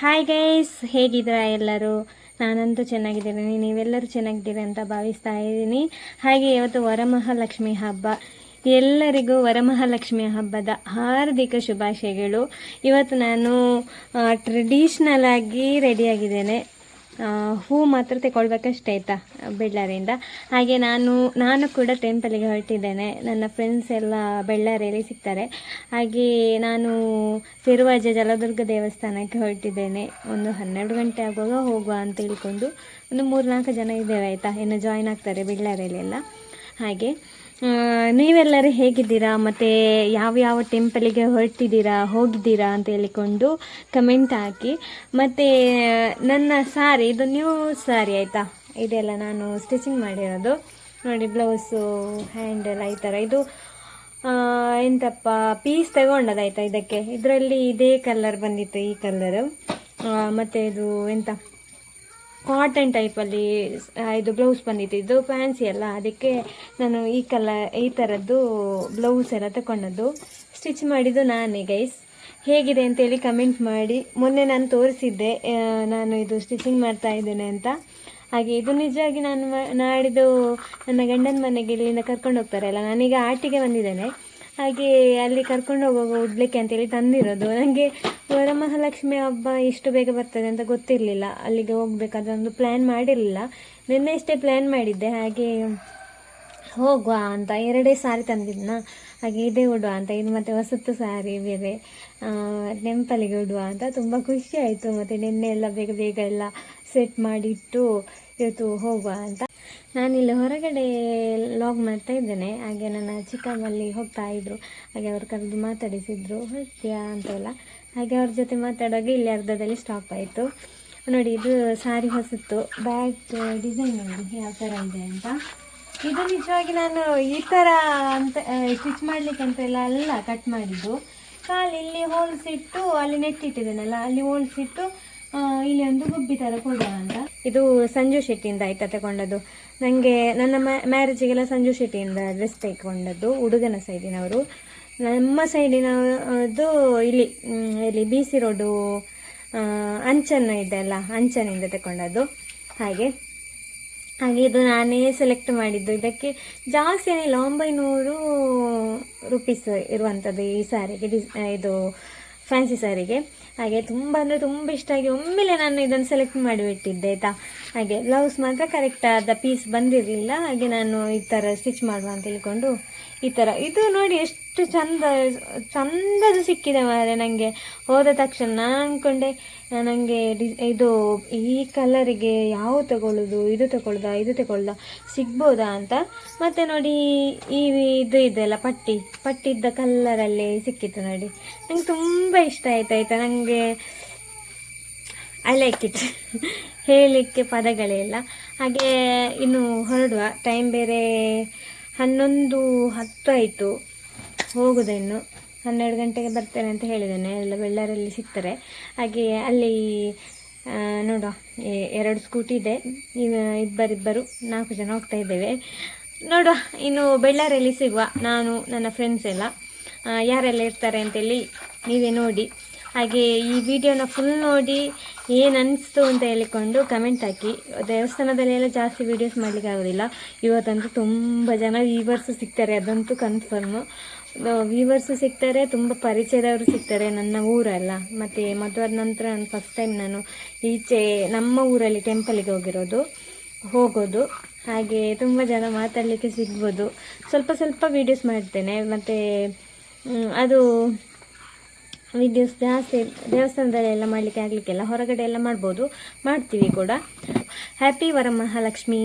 Hi guys ಹೇಗಿದ್ದೀರಾ ಎಲ್ಲರೂ? ನಾನಂತೂ ಚೆನ್ನಾಗಿದ್ದೀನಿ. ನೀವೆಲ್ಲರೂ ಚೆನ್ನಾಗಿದ್ದೀರಿ ಅಂತ ಭಾವಿಸ್ತಾ ಇದ್ದೀನಿ. ಹಾಗೆ ಇವತ್ತು ವರಮಹಾಲಕ್ಷ್ಮಿ ಹಬ್ಬ. ಎಲ್ಲರಿಗೂ ವರಮಹಾಲಕ್ಷ್ಮಿ ಹಬ್ಬದ ಹಾರ್ದಿಕ ಶುಭಾಶಯಗಳು. ಇವತ್ತು ನಾನು ಟ್ರೆಡಿಷ್ನಲ್ ಆಗಿ ರೆಡಿಯಾಗಿದ್ದೇನೆ ಹೂ ಮಾತ್ರ ತಗೊಳ್ಬೇಕಷ್ಟೇ ಆಯಿತಾ ಬೆಳ್ಳಾರಿಯಿಂದ. ಹಾಗೆ ನಾನು ನಾನು ಕೂಡ ಟೆಂಪಲಿಗೆ ಹೊರಟಿದ್ದೇನೆ. ನನ್ನ ಫ್ರೆಂಡ್ಸ್ ಎಲ್ಲ ಬೆಳ್ಳಾರಿಯಲ್ಲಿ ಸಿಗ್ತಾರೆ. ಹಾಗೆ ನಾನು ತಿರುವಾಜ ಜಲದುರ್ಗ ದೇವಸ್ಥಾನಕ್ಕೆ ಹೊರಟಿದ್ದೇನೆ. ಒಂದು ಹನ್ನೆರಡು ಗಂಟೆ ಆಗುವಾಗ ಹೋಗುವ ಅಂತ ತಿಳ್ಕೊಂಡು ಒಂದು ಮೂರು ನಾಲ್ಕು ಜನ ಇದ್ದೇವೆ ಆಯಿತಾ. ಇನ್ನು ಜಾಯ್ನ್ ಆಗ್ತಾರೆ ಬೆಳ್ಳಾರಿಯಲ್ಲೆಲ್ಲ. ಹಾಗೆ ನೀವೆಲ್ಲರೂ ಹೇಗಿದ್ದೀರಾ? ಮತ್ತು ಯಾವ ಯಾವ ಟೆಂಪಲಿಗೆ ಹೊರಟಿದ್ದೀರಾ? ಹೋಗಿದ್ದೀರಾ ಅಂತ ಹೇಳಿಕೊಂಡು ಕಮೆಂಟ್ ಹಾಕಿ. ಮತ್ತು, ನನ್ನ ಸಾರಿ, ಇದು ನ್ಯೂ ಸಾರಿ ಆಯಿತಾ? ಇದೆಲ್ಲ ನಾನು ಸ್ಟಿಚಿಂಗ್ ಮಾಡಿರೋದು. ನೋಡಿ, ಬ್ಲೌಸು, ಹ್ಯಾಂಡಲ್, ಈ ಥರ. ಇದು ಎಂತಪ್ಪ, ಪೀಸ್ ತಗೊಂಡದಾಯ್ತಾ ಇದಕ್ಕೆ? ಇದರಲ್ಲಿ ಇದೇ ಕಲರ್ ಬಂದಿತ್ತು, ಈ ಕಲ್ಲರು ಮತ್ತು ಇದು, ಎಂತ? ಕಾಟನ್ ಟೈಪಲ್ಲಿ ಇದು ಬ್ಲೌಸ್ ಬಂದಿತ್ತು. ಇದು ಫ್ಯಾನ್ಸಿ ಅಲ್ಲ. ಅದಕ್ಕೆ ನಾನು ಈ ಕಲರ್ ಈ ಥರದ್ದು ಬ್ಲೌಸ್ ಎಲ್ಲ ತಗೊಂಡದ್ದು ಸ್ಟಿಚ್ ಮಾಡಿದ್ದು ನಾನೇ ಗೈಸ್ ಹೇಗಿದೆ ಅಂತೇಳಿ ಕಮೆಂಟ್ ಮಾಡಿ. ಮೊನ್ನೆ ನಾನು ತೋರಿಸಿದ್ದೆ ನಾನು ಇದು ಸ್ಟಿಚಿಂಗ್ ಮಾಡ್ತಾ ಇದ್ದೇನೆ ಅಂತ. ಹಾಗೆ ಇದು ನಿಜವಾಗಿ ನಾನು ನಾಡಿದ್ದು ನನ್ನ ಗಂಡನ ಮನೆಗೆ ಇಲ್ಲಿಂದ ಕರ್ಕೊಂಡು ಹೋಗ್ತಾರಲ್ಲ ನಾನೀಗ ಆಟಿಗೆ ಬಂದಿದ್ದೇನೆ. ಹಾಗೆ ಅಲ್ಲಿ ಕರ್ಕೊಂಡು ಹೋಗುವಾಗ ಉಡ್ಲಿಕ್ಕೆ ಅಂತೇಳಿ ತಂದಿರೋದು. ನನಗೆ ವರಮಹಾಲಕ್ಷ್ಮಿ ಹಬ್ಬ ಇಷ್ಟು ಬೇಗ ಬರ್ತದೆ ಅಂತ ಗೊತ್ತಿರಲಿಲ್ಲ. ಅಲ್ಲಿಗೆ ಹೋಗ್ಬೇಕಾದ್ರೆ ಒಂದು ಪ್ಲ್ಯಾನ್ ಮಾಡಿರಲಿಲ್ಲ. ನಿನ್ನೆ ಇಷ್ಟೇ ಪ್ಲ್ಯಾನ್ ಮಾಡಿದ್ದೆ. ಹಾಗೆ ಹೋಗುವ ಅಂತ, ಎರಡೇ ಸಾರಿ ತಂದಿದ್ನ. ಹಾಗೆ ಇದೇ ಉಡುವ ಅಂತ ಇದು ಮತ್ತೆ ಹೊಸತ್ತು ಸಾರಿ ಬೇರೆ. ಟೆಂಪಲಿಗೆ ಉಡುವ ಅಂತ. ತುಂಬ ಖುಷಿ ಆಯಿತು. ಮತ್ತು ನಿನ್ನೆ ಎಲ್ಲ ಬೇಗ ಬೇಗ ಎಲ್ಲ ಸೆಟ್ ಮಾಡಿಟ್ಟು ಇವತ್ತು ಹೋಗುವ ಅಂತ. ನಾನಿಲ್ಲಿ ಹೊರಗಡೆ ಲಾಗ್ ಮಾಡ್ತಾ ಇದ್ದೇನೆ. ಹಾಗೆ ನನ್ನ ಚಿಕ್ಕಮ್ಮಲ್ಲಿ ಹೋಗ್ತಾ ಇದ್ರು. ಹಾಗೆ ಅವ್ರು ಕರೆದು ಮಾತಾಡಿಸಿದ್ರು. ಹೋಗ್ತೀಯಾ ಅಂತೆಲ್ಲ. ಹಾಗೆ ಅವ್ರ ಜೊತೆ ಮಾತಾಡುವಾಗ ಇಲ್ಲಿ ಅರ್ಧದಲ್ಲಿ ಸ್ಟಾಪ್ ಆಯಿತು. ನೋಡಿ ಇದು ಸಾರಿ ಹೊಸತ್ತು ಬ್ಯಾಗ್ ಡಿಸೈನ್ ನೋಡಿ ಯಾವ ಥರ ಇದೆ ಅಂತ. ಇದು ನಿಜವಾಗಿ ನಾನು ಈ ಥರ ಅಂತ ಸ್ಟಿಚ್ ಮಾಡಲಿಕ್ಕೆ ಅಂತ ಎಲ್ಲ ಕಟ್ ಮಾಡಿದ್ದು. ಕಾಲು ಇಲ್ಲಿ ಹೋಲ್ಸಿಟ್ಟು ಅಲ್ಲಿ ನೆಟ್ಟಿಟ್ಟಿದ್ದೇನಲ್ಲ ಅಲ್ಲಿ ಹೋಲ್ಸ್ ಇಟ್ಟು ಆ, ಇಲ್ಲಿ ಒಂದು ಗುಬ್ಬಿ ಅಂತ. ಇದು ಸಂಜು ಶೆಟ್ಟಿಯಿಂದ ಆಯ್ತಾ ತಗೊಂಡದ್ದು? ನನಗೆ ನನ್ನ ಮ್ಯಾರೇಜಿಗೆಲ್ಲ ಸಂಜು ಶೆಟ್ಟಿಯಿಂದ ಡ್ರೆಸ್ ತೆಗೊಂಡದ್ದು ಹುಡುಗನ ಸೈಡಿನವರು. ನಮ್ಮ ಸೈಡಿನದು ಇಲ್ಲಿ ಇಲ್ಲಿ ಬಿ ಸಿ ರೋಡು ಅಂಚನ್ನು ಇದೆ ಅಲ್ಲ, ಅಂಚನಿಂದ ತಗೊಂಡದ್ದು ಹಾಗೆ ಹಾಗೆ ಇದು ನಾನೇ ಸೆಲೆಕ್ಟ್ ಮಾಡಿದ್ದು. ಇದಕ್ಕೆ ಜಾಸ್ತಿ ಏನಿಲ್ಲ ಒಂಬೈನೂರು ರುಪೀಸ್ ಇರುವಂಥದ್ದು ಈ ಸಾರಿಗೆ ಡಿಸ್ ಇದು ಫ್ಯಾನ್ಸಿ ಸ್ಯಾರಿಗೆ ಹಾಗೆ ತುಂಬ ಅಂದರೆ ತುಂಬ ಇಷ್ಟ ಆಗಿ ಒಮ್ಮೆಲೆ ನಾನು ಇದನ್ನು ಸೆಲೆಕ್ಟ್ ಮಾಡಿಬಿಟ್ಟಿದ್ದೆ ಆಯಿತಾ? ಹಾಗೆ ಬ್ಲೌಸ್ ಮಾತ್ರ ಕರೆಕ್ಟ್ ಆದ ಪೀಸ್ ಬಂದಿರಲಿಲ್ಲ. ಹಾಗೆ ನಾನು ಈ ಥರ ಸ್ಟಿಚ್ ಮಾಡುವ ಅಂತ ಹೇಳ್ಕೊಂಡು ಈ ಥರ ಇದು ನೋಡಿ ಎಷ್ಟು ಚಂದ ಚಂದದು ಸಿಕ್ಕಿದೆ ಮಾರೆ ನನಗೆ ಹೋದ ತಕ್ಷಣ ನಾನು ಅಂದ್ಕೊಂಡೆ ನನಗೆ ಡಿ, ಇದು ಈ ಕಲರಿಗೆ ಯಾವ ತಗೊಳ್ಳೋದು ಇದು ತಗೊಳ್ದಾ ಇದು ತಗೊಳ್ದಾ, ಸಿಗ್ಬೋದಾ ಅಂತ. ಮತ್ತು ನೋಡಿ ಈ ಇದು ಇದೆಲ್ಲ ಪಟ್ಟಿ. ಪಟ್ಟಿದ್ದ ಕಲ್ಲರಲ್ಲಿ ಸಿಕ್ಕಿತ್ತು ನೋಡಿ. ನಂಗೆ ತುಂಬ ಇಷ್ಟ ಆಯ್ತು, ಆಯಿತಾ? ನನಗೆ ಐ ಲೈಕ್ ಇಟ್ ಹೇಳಲಿಕ್ಕೆ ಪದಗಳೇ ಇಲ್ಲ. ಹಾಗೆ ಇನ್ನು ಹೊರಡುವ. ಟೈಮ್ ಬೇರೆ ಹನ್ನೊಂದು ಹತ್ತು ಆಯಿತು. ಹೋಗುದು ಇನ್ನು. ಹನ್ನೆರಡು ಗಂಟೆಗೆ ಬರ್ತೇನೆ ಅಂತ ಹೇಳಿದ್ದೇನೆ. ಎಲ್ಲ ಬೆಳ್ಳಾರಲ್ಲಿ ಸಿಗ್ತಾರೆ ಹಾಗೆ ಅಲ್ಲಿ ನೋಡೋ ನೋಡುವ. ಎರಡು ಸ್ಕೂಟಿ ಇದೆ. ಈಗ ಇಬ್ಬರಿಬ್ಬರು ನಾಲ್ಕು ಜನ ಹೋಗ್ತಾ ಇದ್ದೇವೆ. ನೋಡುವ. ಇನ್ನು ಬೆಳ್ಳಾರಲ್ಲಿ ಸಿಗುವ. ನಾನು, ನನ್ನ ಫ್ರೆಂಡ್ಸ್ ಎಲ್ಲ. ಯಾರೆಲ್ಲ ಇರ್ತಾರೆ ಅಂತೇಳಿ ನೀವೇ ನೋಡಿ. ಹಾಗೆ ಈ ವಿಡಿಯೋನ ಫುಲ್ ನೋಡಿ ಏನು ಅನಿಸ್ತು ಅಂತ ಹೇಳಿಕೊಂಡು ಕಮೆಂಟ್ ಹಾಕಿ. ದೇವಸ್ಥಾನದಲ್ಲಿ ಎಲ್ಲ ಜಾಸ್ತಿ ವೀಡಿಯೋಸ್ ಮಾಡಲಿಕ್ಕೆ ಆಗೋದಿಲ್ಲ. ಇವತ್ತಂತೂ ತುಂಬ ಜನ ವೀವರ್ಸು ಸಿಗ್ತಾರೆ, ಅದಂತೂ ಕನ್ಫರ್ಮು ವೀವರ್ಸು ಸಿಗ್ತಾರೆ, ತುಂಬ ಪರಿಚಯದವರು ಸಿಗ್ತಾರೆ ನನ್ನ ಊರಲ್ಲ. ಮತ್ತು ಮದುವಾದ ನಂತರ ನಾನು ಫಸ್ಟ್ ಟೈಮ್ ನಾನು ಈಚೆ ನಮ್ಮ ಊರಲ್ಲಿ ಟೆಂಪಲಿಗೆ ಹೋಗಿರೋದು, ಹೋಗೋದು. ಹಾಗೆ ತುಂಬ ಜನ ಮಾತಾಡಲಿಕ್ಕೆ ಸಿಗ್ಬೋದು. ಸ್ವಲ್ಪ ಸ್ವಲ್ಪ ವೀಡಿಯೋಸ್ ಮಾಡ್ತೇನೆ. ಮತ್ತು ಅದು ವಿಡಿಯೋಸ್ ಜಾಸ್ತಿ, ದೇವಸ್ಥಾನದಲ್ಲಿ ಎಲ್ಲ ಮಾಡಲಿಕ್ಕೆ ಆಗಲಿಕ್ಕೆಲ್ಲ. ಹೊರಗಡೆ ಎಲ್ಲ ಮಾಡ್ಬೋದು. ಮಾಡ್ತೀವಿ ಕೂಡ. ಹ್ಯಾಪಿ ವರಮಹಾಲಕ್ಷ್ಮಿ.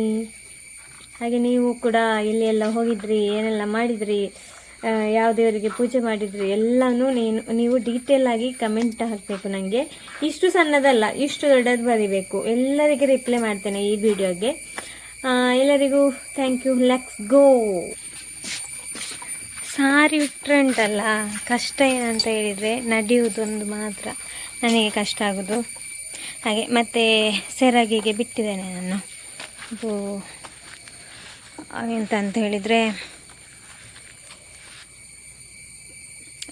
ಹಾಗೆ ನೀವು ಕೂಡ ಇಲ್ಲಿ ಎಲ್ಲ ಹೋಗಿದ್ರಿ, ಏನೆಲ್ಲ ಮಾಡಿದ್ರಿ ಯಾವ ದೇವರಿಗೆ ಪೂಜೆ ಮಾಡಿದ್ರಿ, ಎಲ್ಲನೂ ನೀನು, ನೀವು ಡೀಟೇಲ್ ಆಗಿ ಕಮೆಂಟ್ ಹಾಕಬೇಕು ನನಗೆ ಇಷ್ಟು ಸಣ್ಣದಲ್ಲ, ಇಷ್ಟು ದೊಡ್ಡದು ಬರೀಬೇಕು. ಎಲ್ಲರಿಗೆ ರಿಪ್ಲೈ ಮಾಡ್ತೇನೆ ಈ ವಿಡಿಯೋಗೆ ಎಲ್ಲರಿಗೂ thank you let's go sari ಉಟ್ಟರೆ ಉಂಟಲ್ಲ, ಕಷ್ಟ ಏನಂತ ಹೇಳಿದರೆ ನಡೆಯುವುದೊಂದು ಮಾತ್ರ. ನನಗೆ ಕಷ್ಟ ಆಗೋದು. ಹಾಗೆ ಮತ್ತು ಸೆರಗಿಗೆ ಬಿಟ್ಟಿದ್ದೇನೆ ನಾನು. ಇದು ಎಂತ ಅಂತ ಹೇಳಿದರೆ,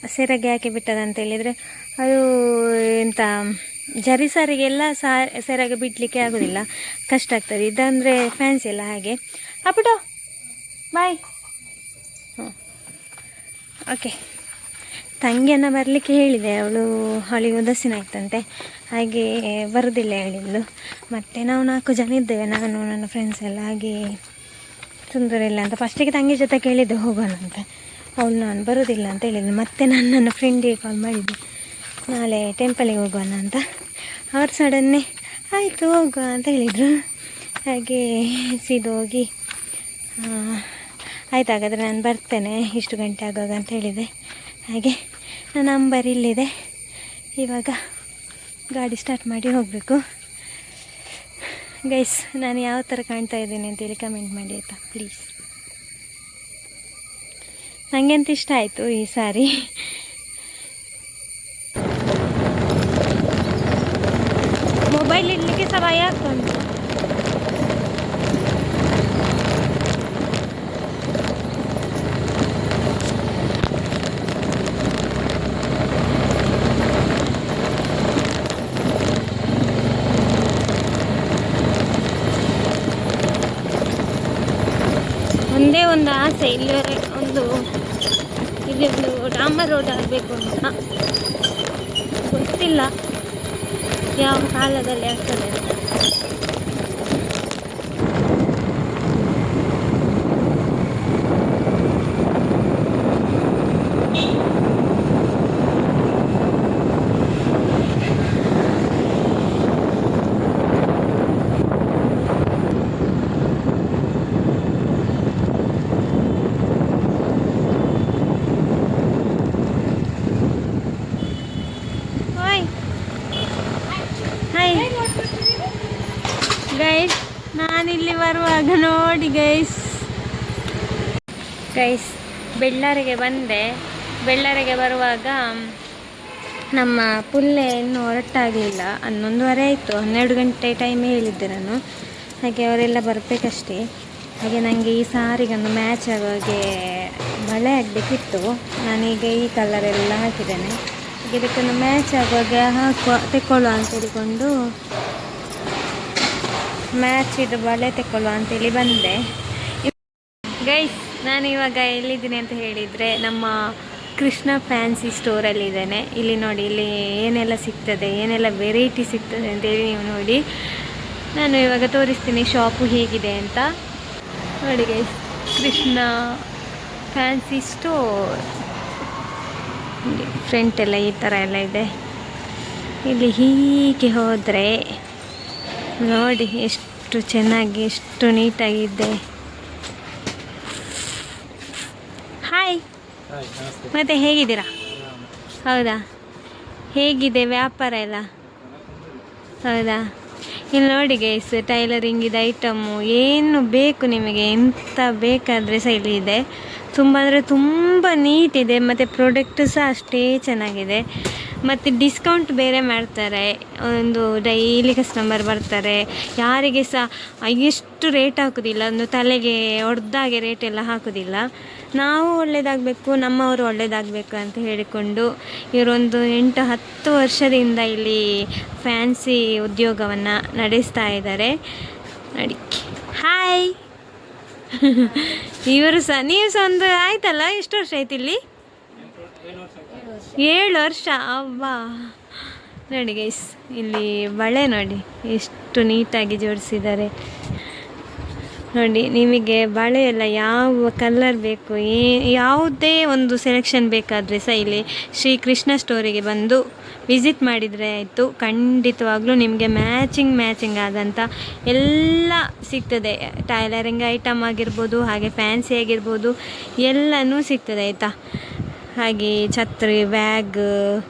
ಸೆರಗೆ ಯಾಕೆ ಬಿಟ್ಟದಂತ ಹೇಳಿದರೆ, ಅದು ಎಂತ, ಜರಿ ಸಾರಿಗೆಲ್ಲ ಸಾ, ಸೆರಗೆ ಬಿಡಲಿಕ್ಕೆ ಆಗೋದಿಲ್ಲ. ಕಷ್ಟ ಆಗ್ತದೆ. ಇದಂದರೆ ಫ್ಯಾನ್ಸಿ ಎಲ್ಲ ಹಾಗೆ. ಅಪ್ಪಟೋ ಬಾಯ್ ಓಕೆ. ತಂಗಿಯನ್ನು ಬರಲಿಕ್ಕೆ ಹೇಳಿದೆ. ಅವಳು ಅವಳಿಗೆ ಉದಾಸೀನ ಆಯ್ತಂತೆ ಹಾಗೆ ಬರೋದಿಲ್ಲ ಹೇಳಿದ್ಲು. ಮತ್ತು ನಾವು ನಾಲ್ಕು ಜನ ಇದ್ದೇವೆ. ನಾನು, ನನ್ನ ಫ್ರೆಂಡ್ಸ್ ಎಲ್ಲ. ಹಾಗೆ ಸುಂದರ ಇಲ್ಲ ಅಂತ. ಫಸ್ಟಿಗೆ ತಂಗಿ ಜೊತೆ ಕೇಳಿದ್ದೆ ಹೋಗೋಣ ಅಂತ. ಅವಳು ನಾನು ಬರೋದಿಲ್ಲ ಅಂತ ಹೇಳಿದ್ಲು. ಮತ್ತೆ ನಾನು ನನ್ನ ಫ್ರೆಂಡಿಗೆ ಕಾಲ್ ಮಾಡಿದ್ದೆ. ನಾಳೆ ಟೆಂಪಲಿಗೆ ಹೋಗೋಣ ಅಂತ. ಅವ್ರು ಸಡನ್ನೇ ಆಯಿತು ಹೋಗುವ ಅಂತ ಹೇಳಿದರು. ಹಾಗೆ ಸೀದೋಗಿ ಆಯ್ತು, ಹಾಗಾದರೆ ನಾನು ಬರ್ತೇನೆ. ಇಷ್ಟು ಗಂಟೆ ಆಗುವಾಗ ಅಂತ ಹೇಳಿದೆ. ಹಾಗೆ ನನ್ನ ನಂಬರ್ ಇಲ್ಲಿದೆ. ಇವಾಗ ಗಾಡಿ ಸ್ಟಾರ್ಟ್ ಮಾಡಿ ಹೋಗಬೇಕು. ಗೈಸ್ ನಾನು ಯಾವ ಥರ ಕಾಣ್ತಾ ಇದ್ದೀನಿ ಅಂತೇಳಿ ಕಮೆಂಟ್ ಮಾಡಿ ಆಯಿತಾ? ಪ್ಲೀಸ್ ನನಗೆ ಅಂತ ಇಷ್ಟ ಆಯಿತು ಈ ಸಾರಿ. ಮೊಬೈಲ್ ಇಡಲಿಕ್ಕೆ ಸಹ ಭಯ ಆಗ್ತುಂಟು ಒಂದೇ ಆಸೆ, ಇಲ್ಲಿವರೆ ಒಂದು ಇಲ್ಲಿ ಒಂದು ಡಾಂಬರ್ ರೋಡ್ ಆಗಬೇಕು ಅಂತ. ಗೊತ್ತಿಲ್ಲ, ಯಾವ ಕಾಲದಲ್ಲಿ ಆಗ್ತದೆ ಅಂತ ಓಯ್ ಹಾಯ್ ಗೈಸ್ ನಾನಿಲ್ಲಿ ಬರುವಾಗ ನೋಡಿ ಗೈಸ್ ಗೈಸ್ ಬೆಳ್ಳಾರಿಗೆ ಬಂದೆ. ಬೆಳ್ಳಾರಿಗೆ ಬರುವಾಗ ನಮ್ಮ ಪುಲ್ಲೆ ಇನ್ನೂ ಹೊರಟಾಗಲಿಲ್ಲ. ಹನ್ನೊಂದುವರೆ ಆಯಿತು. ಹನ್ನೆರಡು ಗಂಟೆ ಟೈಮ್ ಹೇಳಿದ್ದೆ ನಾನು. ಹಾಗೆ ಅವರೆಲ್ಲ ಬರಬೇಕಷ್ಟೇ. ಹಾಗೆ ನನಗೆ ಈ ಸಾರಿಗೊಂದು ಮ್ಯಾಚ್ ಆಗೋಗೆ ಬಳೆ ಆಗಬೇಕಿತ್ತು. ನಾನೀಗ ಈ ಕಲರೆಲ್ಲ ಹಾಕಿದ್ದೇನೆ. ಹಾಗೆ ಇದಕ್ಕೊಂದು ಮ್ಯಾಚ್ ಆಗುವಾಗ ಹಾಕುವ, ತೆಕ್ಕೊಳ್ಳುವ ಅಂತ ಹೇಳಿಕೊಂಡು ಮ್ಯಾಚ್ ಇದು ಬಳೆ ತೆಕ್ಕೊಳ್ಳುವ ಅಂತೇಳಿ ಬಂದೆ. ಗೈಸ್ ನಾನು ಇವಾಗ ಎಲ್ಲಿದ್ದೀನಿ ಅಂತ ಹೇಳಿದರೆ ನಮ್ಮ ಕೃಷ್ಣ ಫ್ಯಾನ್ಸಿ ಸ್ಟೋರಲ್ಲಿ ಇದ್ದೇನೆ. ಇಲ್ಲಿ ನೋಡಿ, ಇಲ್ಲಿ ಏನೆಲ್ಲ ಸಿಗ್ತದೆ, ಏನೆಲ್ಲ ವೆರೈಟಿ ಸಿಗ್ತದೆ ಅಂತೇಳಿ ನೀವು ನೋಡಿ. ನಾನು ಇವಾಗ ತೋರಿಸ್ತೀನಿ ಶಾಪು ಹೇಗಿದೆ ಅಂತ. ನೋಡಿ ಕೃಷ್ಣ ಫ್ಯಾನ್ಸಿ ಸ್ಟೋರ್. ಫ್ರಂಟ್ ಎಲ್ಲ ಈ ಥರ ಎಲ್ಲ ಇದೆ. ಇಲ್ಲಿ ಹೀಗೆ ಹೋದರೆ ನೋಡಿ ಎಷ್ಟು ಚೆನ್ನಾಗಿ, ಎಷ್ಟು ನೀಟಾಗಿದೆ ಹಾಯ್ ಮತ್ತೆ ಹೇಗಿದ್ದೀರಾ? ಹೌದಾ? ಹೇಗಿದೆ ವ್ಯಾಪಾರ ಎಲ್ಲ? ಹೌದಾ? ಇಲ್ಲಿ ನೋಡಿ ಗೈಸ್ ಟೈಲರಿಂಗ್ ಇದು ಐಟಮು ಏನು ಬೇಕು ನಿಮಗೆ? ಎಂತ ಬೇಕಾದರೆ ಸಹ ಇಲ್ಲಿ ಇದೆ. ತುಂಬ ಅಂದರೆ ತುಂಬ ನೀಟಿದೆ ಮತ್ತು ಪ್ರಾಡಕ್ಟು ಸಹ ಅಷ್ಟೇ ಚೆನ್ನಾಗಿದೆ. ಮತ್ತು ಡಿಸ್ಕೌಂಟ್ ಬೇರೆ ಮಾಡ್ತಾರೆ. ಒಂದು ಡೈಲಿ ಕಸ್ಟಮರ್ ಬರ್ತಾರೆ. ಯಾರಿಗೆ ಸಹ ಎಷ್ಟು ರೇಟ್ ಹಾಕೋದಿಲ್ಲ, ಒಂದು ತಲೆಗೆ ಹೊಡೆದಾಗೆ ರೇಟ್ ಎಲ್ಲ ಹಾಕೋದಿಲ್ಲ. ನಾವು ಒಳ್ಳೆಯದಾಗಬೇಕು ನಮ್ಮವರು ಒಳ್ಳೆಯದಾಗಬೇಕು ಅಂತ ಹೇಳಿಕೊಂಡು ಇವರೊಂದು ಎಂಟು ಹತ್ತು ವರ್ಷದಿಂದ ಇಲ್ಲಿ ಫ್ಯಾನ್ಸಿ ಉದ್ಯೋಗವನ್ನು ನಡೆಸ್ತಾ ಇದ್ದಾರೆ. ನೋಡಿ. ಹಾಯ್ ಇವರು ಸಹ, ನೀವು ಸಹ ಒಂದು ಆಯ್ತಲ್ಲ? ಎಷ್ಟು ವರ್ಷ ಆಯ್ತು ಇಲ್ಲಿ? ಏಳು ವರ್ಷ. ಅಬ್ಬಾ ನೋಡಿ ಗೈಸ್ ಇಲ್ಲಿ ಬಳೆ ನೋಡಿ. ಎಷ್ಟು ನೀಟಾಗಿ ಜೋಡಿಸಿದ್ದಾರೆ. ನೋಡಿ, ನಿಮಗೆ ಬಳೆ ಎಲ್ಲ ಯಾವ ಕಲರ್ ಬೇಕು? ಏ, ಯಾವುದೇ ಒಂದು ಸೆಲೆಕ್ಷನ್ ಬೇಕಾದರೆ ಸಹ ಇಲ್ಲಿ ಶ್ರೀ ಕೃಷ್ಣ ಸ್ಟೋರಿಗೆ ಬಂದು ವಿಸಿಟ್ ಮಾಡಿದರೆ ಆಯಿತು. ಖಂಡಿತವಾಗ್ಲೂ ನಿಮಗೆ ಮ್ಯಾಚಿಂಗ್ ಮ್ಯಾಚಿಂಗ್ ಆದಂಥ ಎಲ್ಲ ಸಿಗ್ತದೆ. ಟೈಲರಿಂಗ್ ಐಟಮ್ ಆಗಿರ್ಬೋದು, ಹಾಗೆ ಫ್ಯಾನ್ಸಿ ಆಗಿರ್ಬೋದು, ಎಲ್ಲನೂ ಸಿಗ್ತದೆ ಆಯಿತಾ? ಹಾಗೆ ಛತ್ರಿ ಬ್ಯಾಗ್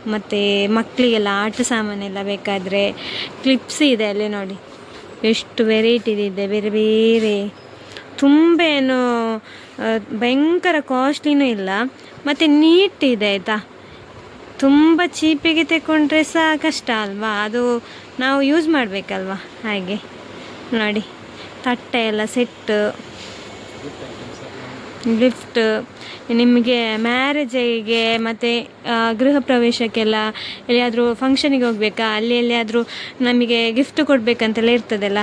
ಮತ್ತು ಮಕ್ಕಳಿಗೆಲ್ಲ ಆಟ ಸಾಮಾನೆಲ್ಲ ಬೇಕಾದರೆ ಕ್ಲಿಪ್ಸ್ ಇದೆ ಅಲ್ಲಿ ನೋಡಿ. ಎಷ್ಟು ವೆರೈಟಿ ಇದೆ ಬೇರೆ ಬೇರೆ. ತುಂಬ ಏನು ಭಯಂಕರ ಕಾಸ್ಟ್ಲಿನೂ ಇಲ್ಲ, ಮತ್ತು ನೀಟ್ ಇದೆ, ಆಯಿತಾ? ತುಂಬ ಚೀಪಿಗೆ ತಗೊಂಡ್ರೆ ಸಹ ಕಷ್ಟ ಅಲ್ವಾ? ಅದು ನಾವು ಯೂಸ್ ಮಾಡಬೇಕಲ್ವಾ? ಹಾಗೆ. ನೋಡಿ, ತಟ್ಟೆ ಎಲ್ಲ ಸೆಟ್ಟು ಗಿಫ್ಟ್ ನಿಮಗೆ ಮ್ಯಾರೇಜಿಗೆ ಮತ್ತು ಗೃಹ ಪ್ರವೇಶಕ್ಕೆಲ್ಲ ಎಲ್ಲಿಯಾದರೂ ಫಂಕ್ಷನಿಗೆ ಹೋಗ್ಬೇಕಾ? ಅಲ್ಲಿ ಎಲ್ಲಿಯಾದರೂ ನಮಗೆ ಗಿಫ್ಟ್ ಕೊಡಬೇಕಂತೆಲ್ಲ ಇರ್ತದಲ್ಲ?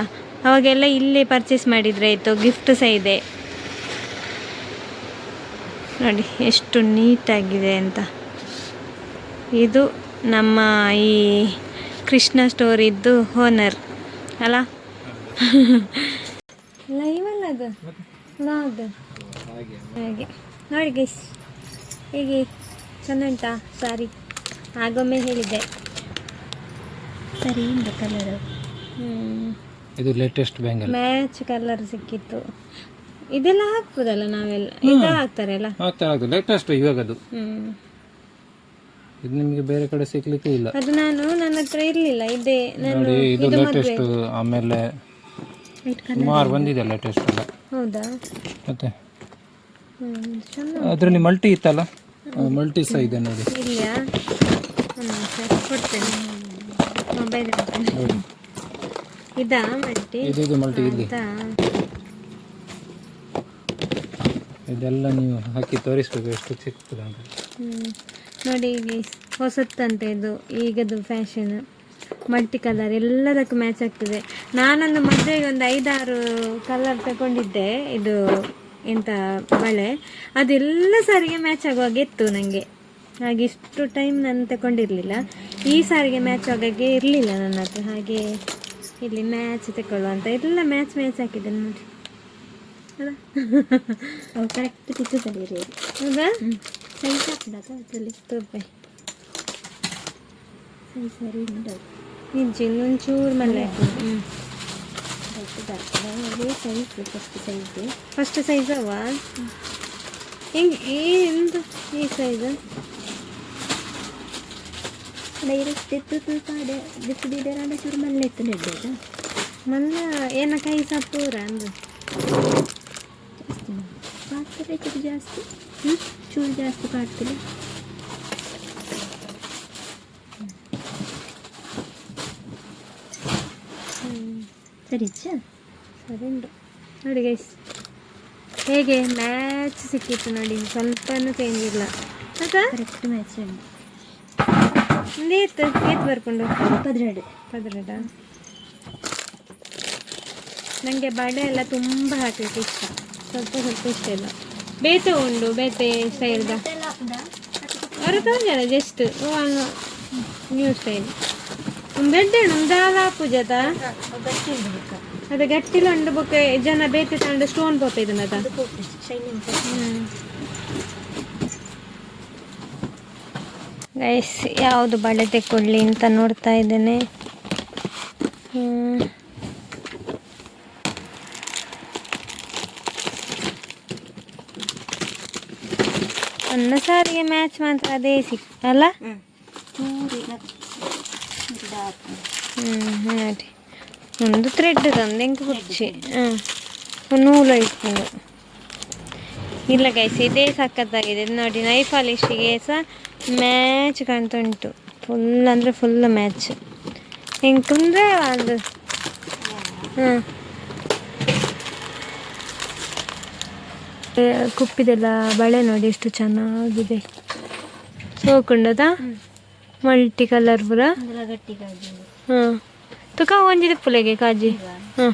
ಅವಾಗೆಲ್ಲ ಇಲ್ಲೇ ಪರ್ಚೇಸ್ ಮಾಡಿದರೆ ಆಯಿತು ಗಿಫ್ಟ್ ಸಹ ಇದೆ. ನೋಡಿ, ಎಷ್ಟು ನೀಟಾಗಿದೆ ಅಂತ. ಇದು ನಮ್ಮ ಈ ಕೃಷ್ಣ ಸ್ಟೋರ್ ಇದ್ದು ಓನರ್ ಅಲ್ಲ ಅದು? ವ್ಲಾಗ್ ಹಾಗೆ. ನೋಡಿ ಗೈಸ್ ಹೇಗೆ ಚೆಂದ ಉಂಟಾ ಸಾರಿ ಆಗೊಮ್ಮೆ ಹೇಳಿದ್ದೆ ಸರಿ ಇಂದ ಕಲರ್ ಇದು ಲೇಟೆಸ್ಟ್ ಬ್ಯಾಂಗಲ್ ಮ್ಯಾಚ್ ಕಲರ್ ಸಿಕ್ಕಿತ್ತು. ಇದೆಲ್ಲ ಹಾಕ್ಬೋದಲ್ಲ ನಾವೆಲ್ಲ? ಇದು ಹಾಕ್ತಾರೆ ಅಲ್ಲ? ಆಗ್ತಾ ಆಗ್ತದೆ ಲೇಟೆಸ್ಟ್ ಇವಾಗ ಅದು ಇದು ನಿಮಗೆ ಬೇರೆ ಕಡೆ ಸಿಗ್ಲಿಕ್ಕೆ ಇಲ್ಲ. ಅದು ನಾನು ನನ್ನ ಹತ್ರ ಇರಲಿಲ್ಲ ಇದೆ ನಾನು ನೋಡಿ ಇದು ಲೇಟೆಸ್ಟ್ ಆಮೇಲೆ ಸುಮಾರು ಬಂದಿದೆ ಲೇಟೆಸ್ಟ್ ಎಲ್ಲ. ಹೌದಾ? ಮತ್ತೆ? ಅದ್ರಲ್ಲಿ ಮಲ್ಟಿ ಇತ್ತಲ್ಲ? ಮಲ್ಟಿ ಸಹ ಇದೆ ನೋಡಿ. ಇದಾ ಮಲ್ಟಿ ಇಲ್ಲಿ. ಇದೆಲ್ಲ ನೀವು ಹಾಕಿ ತೋರಿಸ್ಬೇಕು ಎಷ್ಟು ಸಿಗ್ತದೆ ಅಂತ. ನೋಡಿ ಹೊಸತ್ತಂತೆ ಇದು ಈಗದು ಫ್ಯಾಷನ್ ಮಲ್ಟಿ ಕಲರ್ ಎಲ್ಲದಕ್ಕೂ ಮ್ಯಾಚ್ ಆಗ್ತದೆ. ನಾನೊಂದು ಮದುವೆಗೆ ಒಂದು ಐದಾರು ಕಲರ್ ತಗೊಂಡಿದ್ದೆ. ಇದು ಎಂತ ಬಳೆ ಅದೆಲ್ಲ ಸಾರಿಗೆ ಮ್ಯಾಚ್ ಆಗುವಾಗ ಇತ್ತು ನನಗೆ ಹಾಗೆ ಇಷ್ಟು ಟೈಮ್ ನಾನು ತಗೊಂಡಿರಲಿಲ್ಲ ಈ ಸಾರಿಗೆ ಮ್ಯಾಚ್ ಆಗಾಗೆ ಇರಲಿಲ್ಲ ನನ್ನ ಹತ್ರ. ಹಾಗೆ ಇಲ್ಲಿ ಮ್ಯಾಚ್ ತಗೊಳ್ಳುವಂಥ ಎಲ್ಲ ಮ್ಯಾಚ್ ಮ್ಯಾಚ್ ಹಾಕಿದ್ದೆ ನೋಡಿ. ಅಲ್ಲ? ಅವು ಕರೆಕ್ಟ್ ತಿಕ್ಕದಲ್ಲಿ ಸರಿ ಹೌದಾ? ಸೈಜ್ ಹಾಕಿದಾಗ ಅದರಲ್ಲಿ ಸರಿ ಸರಿ ಇಂಚು ಇನ್ನೊಂಚೂರು ಮನೆ ಹ್ಞೂ size first size first size ಅವ ಹಿಂಗೆ ಏನು ಈ ಸೈಜ್ ಡೈರೆಕ್ಟ್ ಎತ್ತು ಪಾಡೆ ದಿಪ್ಪದಿದೆ ರಾಡ ಚೂರು ಮಲ್ಲೆ ಎತ್ತು ನೆಡ್ಡದ ಮಲ್ಲ ಏನ ಕೈ ಸಹ ಪೂರ ಅಂದು ಜಾಸ್ತಿ ಕಾಡ್ತಾರೆ ಚೂರು ಜಾಸ್ತಿ ಹ್ಞೂ ಚೂರು ಜಾಸ್ತಿ ಕಾಡ್ತಿಲ್ಲ ಸರಿ ಚ ಸರಿ ಉಂಟು. ನೋಡಿ ಗೈಸ್ ಹೇಗೆ ಮ್ಯಾಚ್ ಸಿಕ್ಕಿತ್ತು ನೋಡಿ ಸ್ವಲ್ಪನೂ ಚೇಂಜ್ ಇಲ್ಲ. ಕರೆಕ್ಟ್ ಮ್ಯಾಚ್ ಉಂಟು. ಒಂದೇತ್ತು ಏತ್ ಬರ್ಕೊಂಡು? ಪದ್ರೆಡು. ಪದ್ರಡ? ನನಗೆ ಬಡೆ ಎಲ್ಲ ತುಂಬ ಹಾಕಲಿಕ್ಕೆ ಇಷ್ಟ. ಸ್ವಲ್ಪ ಸ್ವಲ್ಪ ಇಷ್ಟ ಇಲ್ಲ. ಬೇತೆ ಉಂಡು ಬೇತೆ ಸ್ಟೈಲ್ದ ಅವರು ತಗೊಂಡ ಜಸ್ಟ್ ನ್ಯೂ ಸ್ಟೈಲ್ ಬೆಡ್ ದಾಲ ಪೂಜದ? ಅದು ಗಟ್ಟಿಲ ಉಂಡು ಬೊಕ್ಕ ಜನ ಬೇತೆ ತಗೊಂಡು ಸ್ಟೋನ್ ಪೋಪ ಇದನ್ನ ಅದ ಗೈಸ್ ಯಾವುದು ಬಳೆ ತೆಕ್ಕೊಳ್ಳಿ ಅಂತ ನೋಡ್ತಾ ಇದ್ದೇನೆ. ನನ್ನ ಸಾರಿಗೆ ಮ್ಯಾಚ್ ಮಾತ್ರ ಅದೇ ಸಿಕ್ ಅಲ್ಲ? ಹ್ಞೂ ಥ್ರೆಡ್ ತಂದು ಹೆಂಗೆ ಕುಚ್ಚಿ ಹಾಂ ನೂಲು ಇಟ್ಕೊಂಡು ಇಲ್ಲ ಗೈಸ್ ಇದೇ ಸಖತ್ತಾಗಿದೆ. ನೋಡಿ ನೈಫ್ ಪಾಲಿಶಿಗೆ ಸಹ ಮ್ಯಾಚ್ ಕಾಣ್ತಾ ಉಂಟು. ಫುಲ್ ಅಂದರೆ ಫುಲ್ ಮ್ಯಾಚ್ ಹೆಂಗೆ ಅದು? ಹಾಂ. ಕುಪ್ಪಿದೆಲ್ಲ ಬಳೆ ನೋಡಿ ಎಷ್ಟು ಚೆನ್ನಾಗಿದೆ. ಸೋಕುಂಡದ? ಮಲ್ಟಿ ಕಲರ್ ಪುರ ಹಾಂ ತುಕ ಒಂಜಿದೆ ಪುಲೆಗೆ ಕಾಜಿ. ಹಾಂ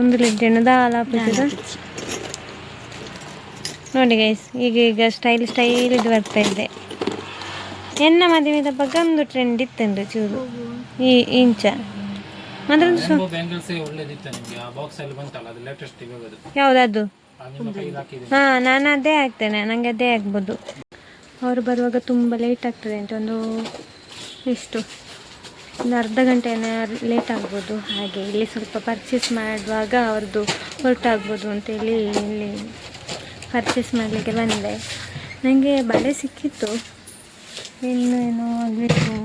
ಒಂದು ಲಿಡ್ಡೆಣ್ಣು ದಾಲ ನೋಡಿ ಗೈಸ್ ಈಗ ಈಗ ಸ್ಟೈಲ್ ಸ್ಟೈಲ್ ಇದು ಬರ್ತಾ ಇದೆ. ಎನ್ನ ಮದುವೆದ ಬಗ್ಗೆ ಒಂದು ಟ್ರೆಂಡ್ ಇತ್ತಂದ್ರೆ ಚೂರು. ಈ ಇಂಚ. ಮಾತ್ರ ಒಂದು ಬ್ಯಾಂಗಲ್ಸ್ ಒಳ್ಳೇದಿತ್ತು ನಿಮಗೆ. ಆ ಬಾಕ್ಸ್ ಅಲ್ಲಿ ಬಂತಲ್ಲ ಅದು ಲೇಟೆಸ್ಟ್ ಯಾವುದದು? ಹಾಕಿದೆ ಹಾಂ ನಾನು ಅದೇ ಹಾಕ್ತೇನೆ. ನನಗೆ ಅದೇ ಆಗ್ಬೋದು. ಅವರು ಬರುವಾಗ ತುಂಬ ಲೇಟ್ ಆಗ್ತದೆ ಅಂತ ಒಂದು ಎಷ್ಟು ಒಂದು ಅರ್ಧ ಗಂಟೆನೇ ಲೇಟ್ ಆಗ್ಬೋದು. ಹಾಗೆ ಇಲ್ಲಿ ಸ್ವಲ್ಪ ಪರ್ಚೇಸ್ ಮಾಡುವಾಗ ಅವ್ರದ್ದು ಹೊರಟಾಗ್ಬೋದು ಅಂತೇಳಿ ಇಲ್ಲಿ ಪರ್ಚೇಸ್ ಮಾಡಲಿಕ್ಕೆ ಬಂದೆ. ನನಗೆ ಬಳೆ ಸಿಕ್ಕಿತ್ತು. ಇನ್ನೇನು ಏನೋ ಆಗಬೇಕು?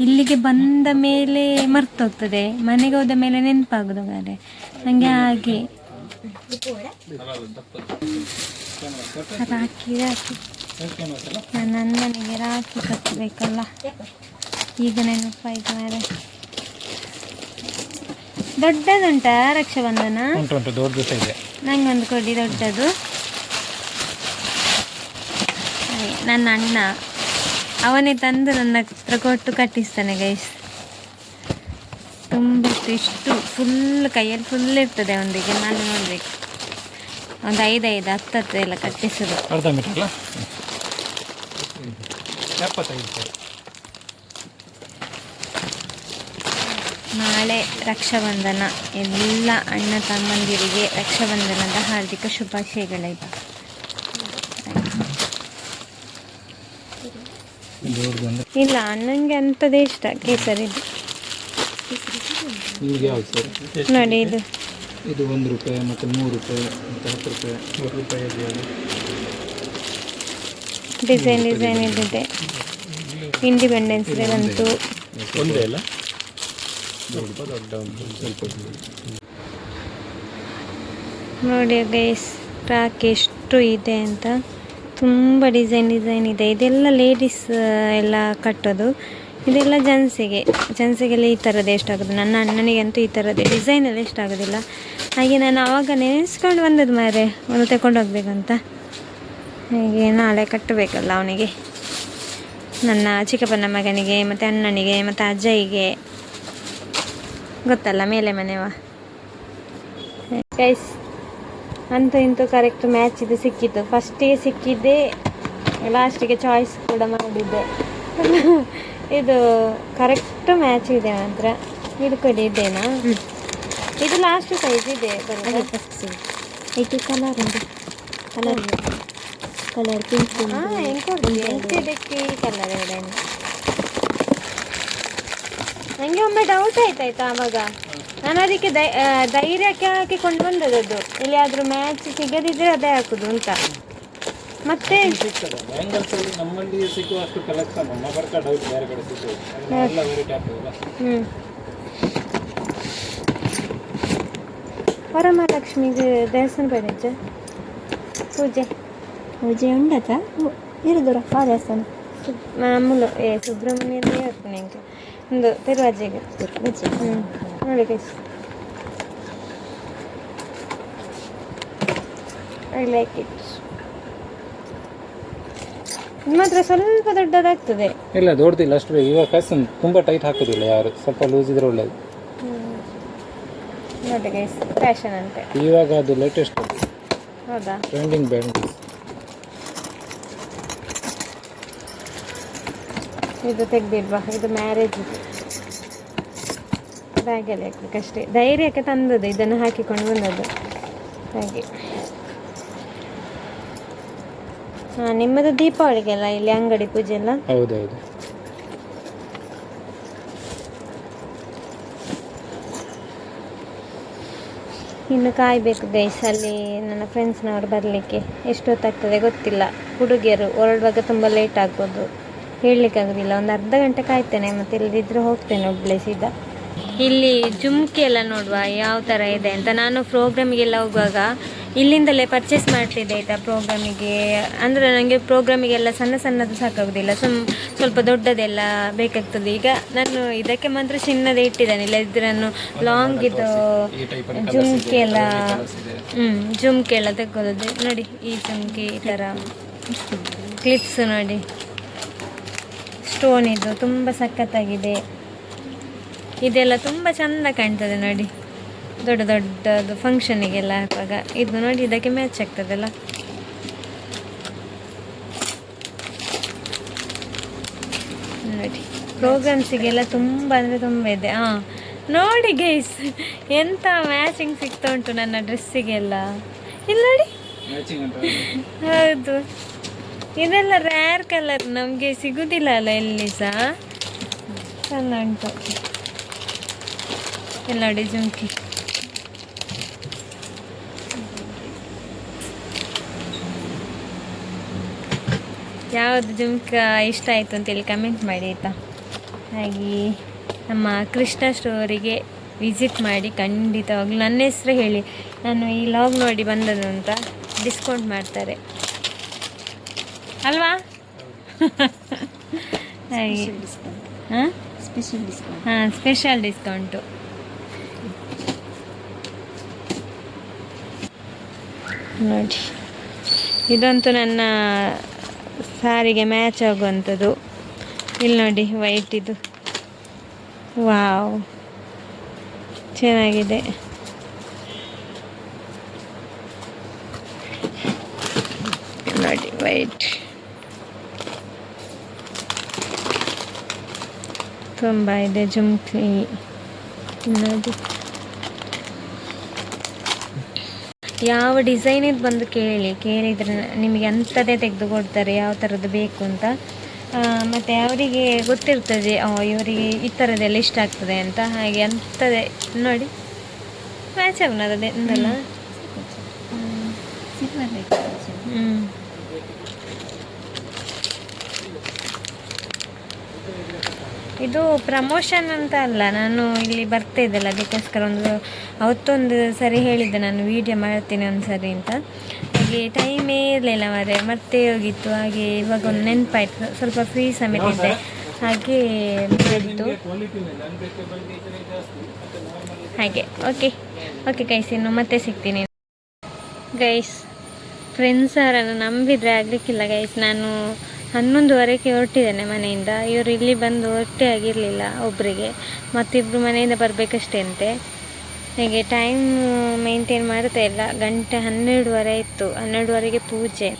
ಇಲ್ಲಿಗೆ ಬಂದ ಮೇಲೆ ಮರ್ತೋಗ್ತದೆ. ಮನೆಗೆ ಹೋದ ಮೇಲೆ ನೆನಪಾಗೋದು ಮಾರೆ ನನಗೆ ಹಾಗೆ. ರಾಖಿ ರಾಖಿ. ನನ್ನ ಅಣ್ಣನಿಗೆ ರಾಖಿ ಕಟ್ಟಬೇಕಲ್ಲ ಈಗ ನೆನಪಾಯ್ತು ಮಾರೆ. ದೊಡ್ಡದುಂಟಾ ರಕ್ಷಾಬಂಧನ? ನಂಗೊಂದು ಕೊಡಿ ದೊಡ್ಡದು. ನನ್ನ ಅಣ್ಣ. ಅವನೇ ತಂದು ನನ್ನ ಹತ್ರ ಕೊಟ್ಟು ಕಟ್ಟಿಸ್ತಾನೆ ಗೈಸ್ ತುಂಬ ಇಷ್ಟು ಫುಲ್ ಕೈಯಲ್ಲಿ ಫುಲ್ ಇರ್ತದೆ ಅವನಿಗೆ ನಾನು ನೋಡ್ಬೇಕು. ಒಂದು ಐದು ಹತ್ತು ಹತ್ತು ಎಲ್ಲ ಕಟ್ಟಿಸೋದು. ಅರ್ಧ ಮೀಟರ್ ನಾಳೆ ರಕ್ಷಾಬಂಧನ. ಎಲ್ಲ ಅಣ್ಣ ತಮ್ಮಂದಿರಿಗೆ ರಕ್ಷಾಬಂಧನದ ಹಾರ್ದಿಕ ಶುಭಾಶಯಗಳಾಯ್ತು ದೊಡ್ಡದು ಅಂದರೆ ಇಲ್ಲ ಅಣ್ಣಂಗೆ ಅಂಥದ್ದೇ ಇಷ್ಟ ಕೇಸರಿ. ನಿಮ್ಗೆ ಯಾವ್ದು ಸರ್? ನೋಡಿ ಇದು. ಇದು ಒಂದು ರೂಪಾಯಿ ಮತ್ತು ಮೂರು ರೂಪಾಯಿ ಮತ್ತು ಹತ್ತು ರೂಪಾಯಿ ಮೂರು ರೂಪಾಯಿ ಡಿಸೈನ್ ಡಿಸೈನ್ ಇದ್ದಿದೆ ಇಂಡಿಪೆಂಡೆನ್ಸ್ ಡೇ ಬಂತು. ಒಂದೇ ಅಲ್ಲ? ನೋಡಿ ಗೈಸ್ ರಾಕ್ ಎಷ್ಟು ಇದೆ ಅಂತ. ತುಂಬ ಡಿಸೈನ್ ಡಿಸೈನ್ ಇದೆ. ಇದೆಲ್ಲ ಲೇಡೀಸ್ ಎಲ್ಲ ಕಟ್ಟೋದು. ಇದೆಲ್ಲ ಜನ್ಸಿಗೆ ಜನ್ಸಿಗೆಲ್ಲ ಈ ಥರದ್ದು ಎಷ್ಟಾಗೋದು ನನ್ನ ಅಣ್ಣನಿಗಂತೂ ಈ ಥರದ್ದೇ ಡಿಸೈನ್ ಎಲ್ಲ ಇಷ್ಟ ಆಗೋದಿಲ್ಲ. ಹಾಗೆ ನಾನು ಆವಾಗ ನೆನೆಸ್ಕೊಂಡು ಬಂದದ್ದು ಮಾರೆ. ಒಂದು ತಗೊಂಡು ಹೋಗ್ಬೇಕಂತ. ಹಾಗೆ ನಾಳೆ ಕಟ್ಟಬೇಕಲ್ಲ ಅವನಿಗೆ. ನನ್ನ ಚಿಕ್ಕಪ್ಪನ ಮಗನಿಗೆ, ಮತ್ತು ಅಣ್ಣನಿಗೆ, ಮತ್ತು ಅಜ್ಜಯಿಗೆ. ಗೊತ್ತಲ್ಲ, ಮೇಲೆ ಮನೆವ? ಗೈಸ್ ಅಂತೂ ಇಂತೂ ಕರೆಕ್ಟ್ ಮ್ಯಾಚ್ ಇದು ಸಿಕ್ಕಿತ್ತು. ಫಸ್ಟಿಗೆ ಸಿಕ್ಕಿದ್ದೆ ಲಾಸ್ಟಿಗೆ ಚಾಯ್ಸ್ ಕೂಡ ಮಾಡಿದ್ದೆ. ಇದು ಕರೆಕ್ಟ್ ಮ್ಯಾಚ್ ಇದೆ ಮಾತ್ರ. ಇದು ಕೊಡಿ ಇದೇನಾ? ಇದು ಲಾಸ್ಟ್ ಸೈಜ್ ಇದೆ ಇದು ಕಲರ್ ಇದೆ ಕಲರ್ ಕಲರ್ ಪಿಂಕ್ ಈ ಕಲರ್ ಇದೆ ನನಗೆ ಒಮ್ಮೆ ಡೌಟ್ ಆಯ್ತಾಯ್ತಾ ಆವಾಗ? ನಾನು ಅದಕ್ಕೆ ದೈ ಆ, ಧೈರ್ಯಕ್ಕೆ ಹಾಕಿಕೊಂಡು ಬಂದದ್ದು. ಎಲ್ಲಿಯಾದರೂ ಮ್ಯಾಚ್ ಸಿಗದಿದ್ರೆ ಅದೇ ಹಾಕುದು ಅಂತ. ಮತ್ತೆ ಸಿಗ್ತದೆ ಬ್ಯಾಂಗಲ್ಸಲ್ಲಿ ನಮ್ಮಲ್ಲಿ ಸಿಗುವಷ್ಟು ಕಲೆಕ್ಷನ್ ನಮ್ಮ ಬರ್ಕ ಡೌಟ್ ಬೇರೆ ಕಡೆ ಸಿಗ್ತದೆ ಎಲ್ಲ ವೆರೈಟಿ ಆಗ್ತದಲ್ಲ ಹ್ಞೂ ವರಮಹಾಲಕ್ಷ್ಮಿಗೆ ದೇವಸ್ಥಾನ ಬರೀಜ ಪೂಜೆ. ಪೂಜೆ ಉಂಡತ ಇರುದುರ ದೇವಸ್ಥಾನ. ಮಾಮೂಲು ಏ ಸುಬ್ರಹ್ಮಣ್ಯ ದೇವಸ್ಥಾನ ನಿಂಗೆ ಒಂದು ತಿರುವಾಜೆಗೆ ಹ್ಞೂ ನೋಡಿ ಗೈಸ್ ಐ ಲೈಕ್ ಇಟ್ ಮಾತ್ರ ಸ್ವಲ್ಪ ದೊಡ್ಡದಾಗ್ತದೆ. ಇಲ್ಲ ದೊಡ್ಡದಿಲ್ಲ ಅಷ್ಟು ಬೇಗ. ಇವಾಗ ಫ್ಯಾಷನ್ ತುಂಬ ಟೈಟ್ ಹಾಕೋದಿಲ್ಲ ಯಾರು. ಸ್ವಲ್ಪ ಲೂಸ್ ಇದ್ರೆ ಒಳ್ಳೇದು. ನೋಡಿ ಗೈಸ್ ಫ್ಯಾಷನ್ ಅಂತೆ. ಇವಾಗ ಅದು ಲೇಟೆಸ್ಟ್ ಹೌದಾ? ಟ್ರೆಂಡಿಂಗ್ ಬ್ಯಾಂಗಲ್ಸ್ ಇದು ತೆಗ್ದಿಲ್ವಾ ಇದು ಮ್ಯಾರೇಜ್ ಬ್ಯಾಗಲ್ಲಿ ಹಾಕ್ಬೇಕಷ್ಟೇ ಧೈರ್ಯಕ್ಕೆ ತಂದದ್ದು ಇದನ್ನು ಹಾಕಿಕೊಂಡು ಬಂದದ್ದು. ಹಾಗೆ. ಹಾಂ ನಿಮ್ಮದು ದೀಪಾವಳಿಗೆಲ್ಲ ಇಲ್ಲಿ ಅಂಗಡಿ ಪೂಜೆ ಎಲ್ಲ? ಹೌದೌದು. ಇನ್ನು ಕಾಯಬೇಕು ಗೈಸ್ ಅಲ್ಲಿ ನನ್ನ ಫ್ರೆಂಡ್ಸ್ನವರು ಬರಲಿಕ್ಕೆ. ಎಷ್ಟೊತ್ತಾಗ್ತದೆ ಗೊತ್ತಿಲ್ಲ. ಹುಡುಗಿಯರು ಹೊರಡುವಾಗ ತುಂಬ ಲೇಟ್ ಆಗ್ಬೋದು. ಹೇಳಲಿಕ್ಕಾಗೋದಿಲ್ಲ ಒಂದು ಅರ್ಧ ಗಂಟೆ ಕಾಯ್ತೇನೆ, ಮತ್ತು ಇಲ್ಲದಿದ್ದರೆ ಹೋಗ್ತೇನೆ ಒಬ್ಬಳೆ ಸೀದಾ. ಇಲ್ಲಿ ಜುಮ್ಕಿ ಎಲ್ಲ ನೋಡುವ ಯಾವ ಥರ ಇದೆ ಅಂತ. ನಾನು ಪ್ರೋಗ್ರಾಮಿಗೆಲ್ಲ ಹೋಗುವಾಗ ಇಲ್ಲಿಂದಲೇ ಪರ್ಚೇಸ್ ಮಾಡ್ತಿದ್ದೆ ಆಯಿತಾ ಪ್ರೋಗ್ರಾಮಿಗೆ ಅಂದರೆ ನನಗೆ ಪ್ರೋಗ್ರಾಮಿಗೆಲ್ಲ ಸಣ್ಣ ಸಣ್ಣದು ಸಾಕಾಗೋದಿಲ್ಲ. ಸುಮ್ ಸ್ವಲ್ಪ ದೊಡ್ಡದೆಲ್ಲ ಬೇಕಾಗ್ತದೆ. ಈಗ ನಾನು ಇದಕ್ಕೆ ಮಾತ್ರ ಚಿನ್ನದೇ ಇಟ್ಟಿದ್ದೇನೆ. ಇಲ್ಲದಿದ್ದರೆ ನಾನು ಲಾಂಗ್ ಇದು ಜುಮ್ಕಿ ಎಲ್ಲ ಹ್ಞೂ ಜುಮ್ಕಿ ಎಲ್ಲ ತಗೊಳ್ಳೋದು ನೋಡಿ ಈ ಜುಮ್ಕಿ ಈ ಥರ ಕ್ಲಿಪ್ಸ್ ನೋಡಿ. ಸ್ಟೋನ್ ಇದು ತುಂಬ ಸಖತ್ತಾಗಿದೆ. ಇದೆಲ್ಲ ತುಂಬ ಚಂದ ಕಾಣ್ತದೆ ನೋಡಿ. ದೊಡ್ಡ ದೊಡ್ಡದು ಫಂಕ್ಷನಿಗೆಲ್ಲ ಹಾಕುವಾಗ. ಇದು ನೋಡಿ ಇದಕ್ಕೆ ಮ್ಯಾಚ್ ಆಗ್ತದಲ್ಲ? ನೋಡಿ ಪ್ರೋಗ್ರಾಮ್ಸಿಗೆಲ್ಲ ತುಂಬ ಅಂದರೆ ತುಂಬ ಇದೆ. ಹಾಂ ನೋಡಿ ಗೈಸ್ ಎಂಥ ಮ್ಯಾಚಿಂಗ್ ಸಿಗ್ತಾ ಉಂಟು ನನ್ನ ಡ್ರೆಸ್ಸಿಗೆಲ್ಲ ಇಲ್ಲಿ ನೋಡಿ. ಹೌದು. ಇದೆಲ್ಲ ರೇರ್ ಕಲರ್ ನಮಗೆ ಸಿಗುದಿಲ್ಲ ಅಲ್ಲ ಎಲ್ಲಿ ಸಹ ಚೆಂದ ಉಂಟು. ಎಲ್ಲ ಜುಮ್ಕಿ ಯಾವುದು ಜುಮ್ಕ ಇಷ್ಟ ಆಯಿತು ಅಂತೇಳಿ ಕಮೆಂಟ್ ಮಾಡಿ ಆಯಿತಾ? ಹಾಗೆ ನಮ್ಮ ಕೃಷ್ಣ ಸ್ಟೋರಿಗೆ ವಿಸಿಟ್ ಮಾಡಿ ಖಂಡಿತವಾಗ್ಲೂ. ನನ್ನ ಹೆಸರು ಹೇಳಿ. ನಾನು ಈ ಲಾಗ್ ನೋಡಿ ಬಂದದ್ದು ಅಂತ ಡಿಸ್ಕೌಂಟ್ ಮಾಡ್ತಾರೆ. ಅಲ್ವಾ? ಹಾಗೆ. ಹಾಂ? ಸ್ಪೆಷಲ್ ಡಿಸ್ಕೌಂಟ್ ಹಾಂ ಸ್ಪೆಷಲ್ ಡಿಸ್ಕೌಂಟು ನೋಡಿ. ಇದಂತೂ ನನ್ನ ಸಾರಿಗೆ ಮ್ಯಾಚ್ ಆಗುವಂಥದ್ದು. ಇಲ್ಲಿ ನೋಡಿ ವೈಟ್ ಇದು. ವಾವ್ ಚೆನ್ನಾಗಿದೆ. ನೋಡಿ ವೈಟ್ ತುಂಬ ಇದೆ ಜುಮ್ಕಿ ನೋಡಿ ಯಾವ ಡಿಸೈನ್ ಇದು ಬಂದು ಕೇಳಿ, ಕೇಳಿದರೆ ನಿಮಗೆ ಅಂಥದ್ದೇ ತೆಗೆದುಕೊಡ್ತಾರೆ, ಯಾವ ಥರದ್ದು ಬೇಕು ಅಂತ. ಮತ್ತು ಅವರಿಗೆ ಗೊತ್ತಿರ್ತದೆ ಇವರಿಗೆ ಈ ಥರದ್ದೆಲ್ಲ ಇಷ್ಟ ಆಗ್ತದೆ ಅಂತ. ಹಾಗೆ ಅಂಥದ್ದೇ, ನೋಡಿ. ಮ್ಯಾಚ್ ಆಗುನದು ಇದು ಪ್ರಮೋಷನ್ ಅಂತ ಅಲ್ಲ, ನಾನು ಇಲ್ಲಿ ಬರ್ತಾ ಇದ್ದಲ್ಲ, ಅದಕ್ಕೋಸ್ಕರ ಒಂದು, ಅವತ್ತೊಂದು ಸರಿ ಹೇಳಿದ್ದೆ, ನಾನು ವೀಡಿಯೋ ಮಾಡ್ತೀನಿ ಒಂದು ಸರಿ ಅಂತ. ಹಾಗೆ ಟೈಮೇ ಇರಲಿಲ್ಲ ಮಾರೆ ಮತ್ತೆ ಹೋಗಿತ್ತು, ಹಾಗೆ ಇವಾಗ ಒಂದು ನೆನಪಾಯ್ತು, ಸ್ವಲ್ಪ ಫ್ರೀ ಸಮೇತ ಇದ್ದೆ. ಹಾಗೆ ಇತ್ತು ಹಾಗೆ ಓಕೆ ಓಕೆ ಗೈಸ್ ಇನ್ನು ಮತ್ತೆ ಸಿಗ್ತೀನಿ. ಗೈಸ್ ಫ್ರೆಂಡ್ಸ್ ಅವರನ್ನು ನಂಬಿದರೆ ಆಗಲಿಕ್ಕಿಲ್ಲ ಗೈಸ್ ನಾನು ಹನ್ನೊಂದುವರೆಗೆ ಹೊರಟಿದ್ದೇನೆ ಮನೆಯಿಂದ. ಇವರು ಇಲ್ಲಿ ಬಂದು ಆಗಿರಲಿಲ್ಲ ಒಬ್ಬರಿಗೆ ಮತ್ತಿಬ್ಬರು ಮನೆಯಿಂದ ಬರಬೇಕಷ್ಟೇ ಅಂತೆ ಹೀಗೆ ಟೈಮ್ ಮೇಂಟೈನ್ ಮಾಡ್ತಾ ಇಲ್ಲ. ಗಂಟೆ ಹನ್ನೆರಡುವರೆ ಇತ್ತು ಹನ್ನೆರಡುವರೆಗೆ ಪೂಜೆ.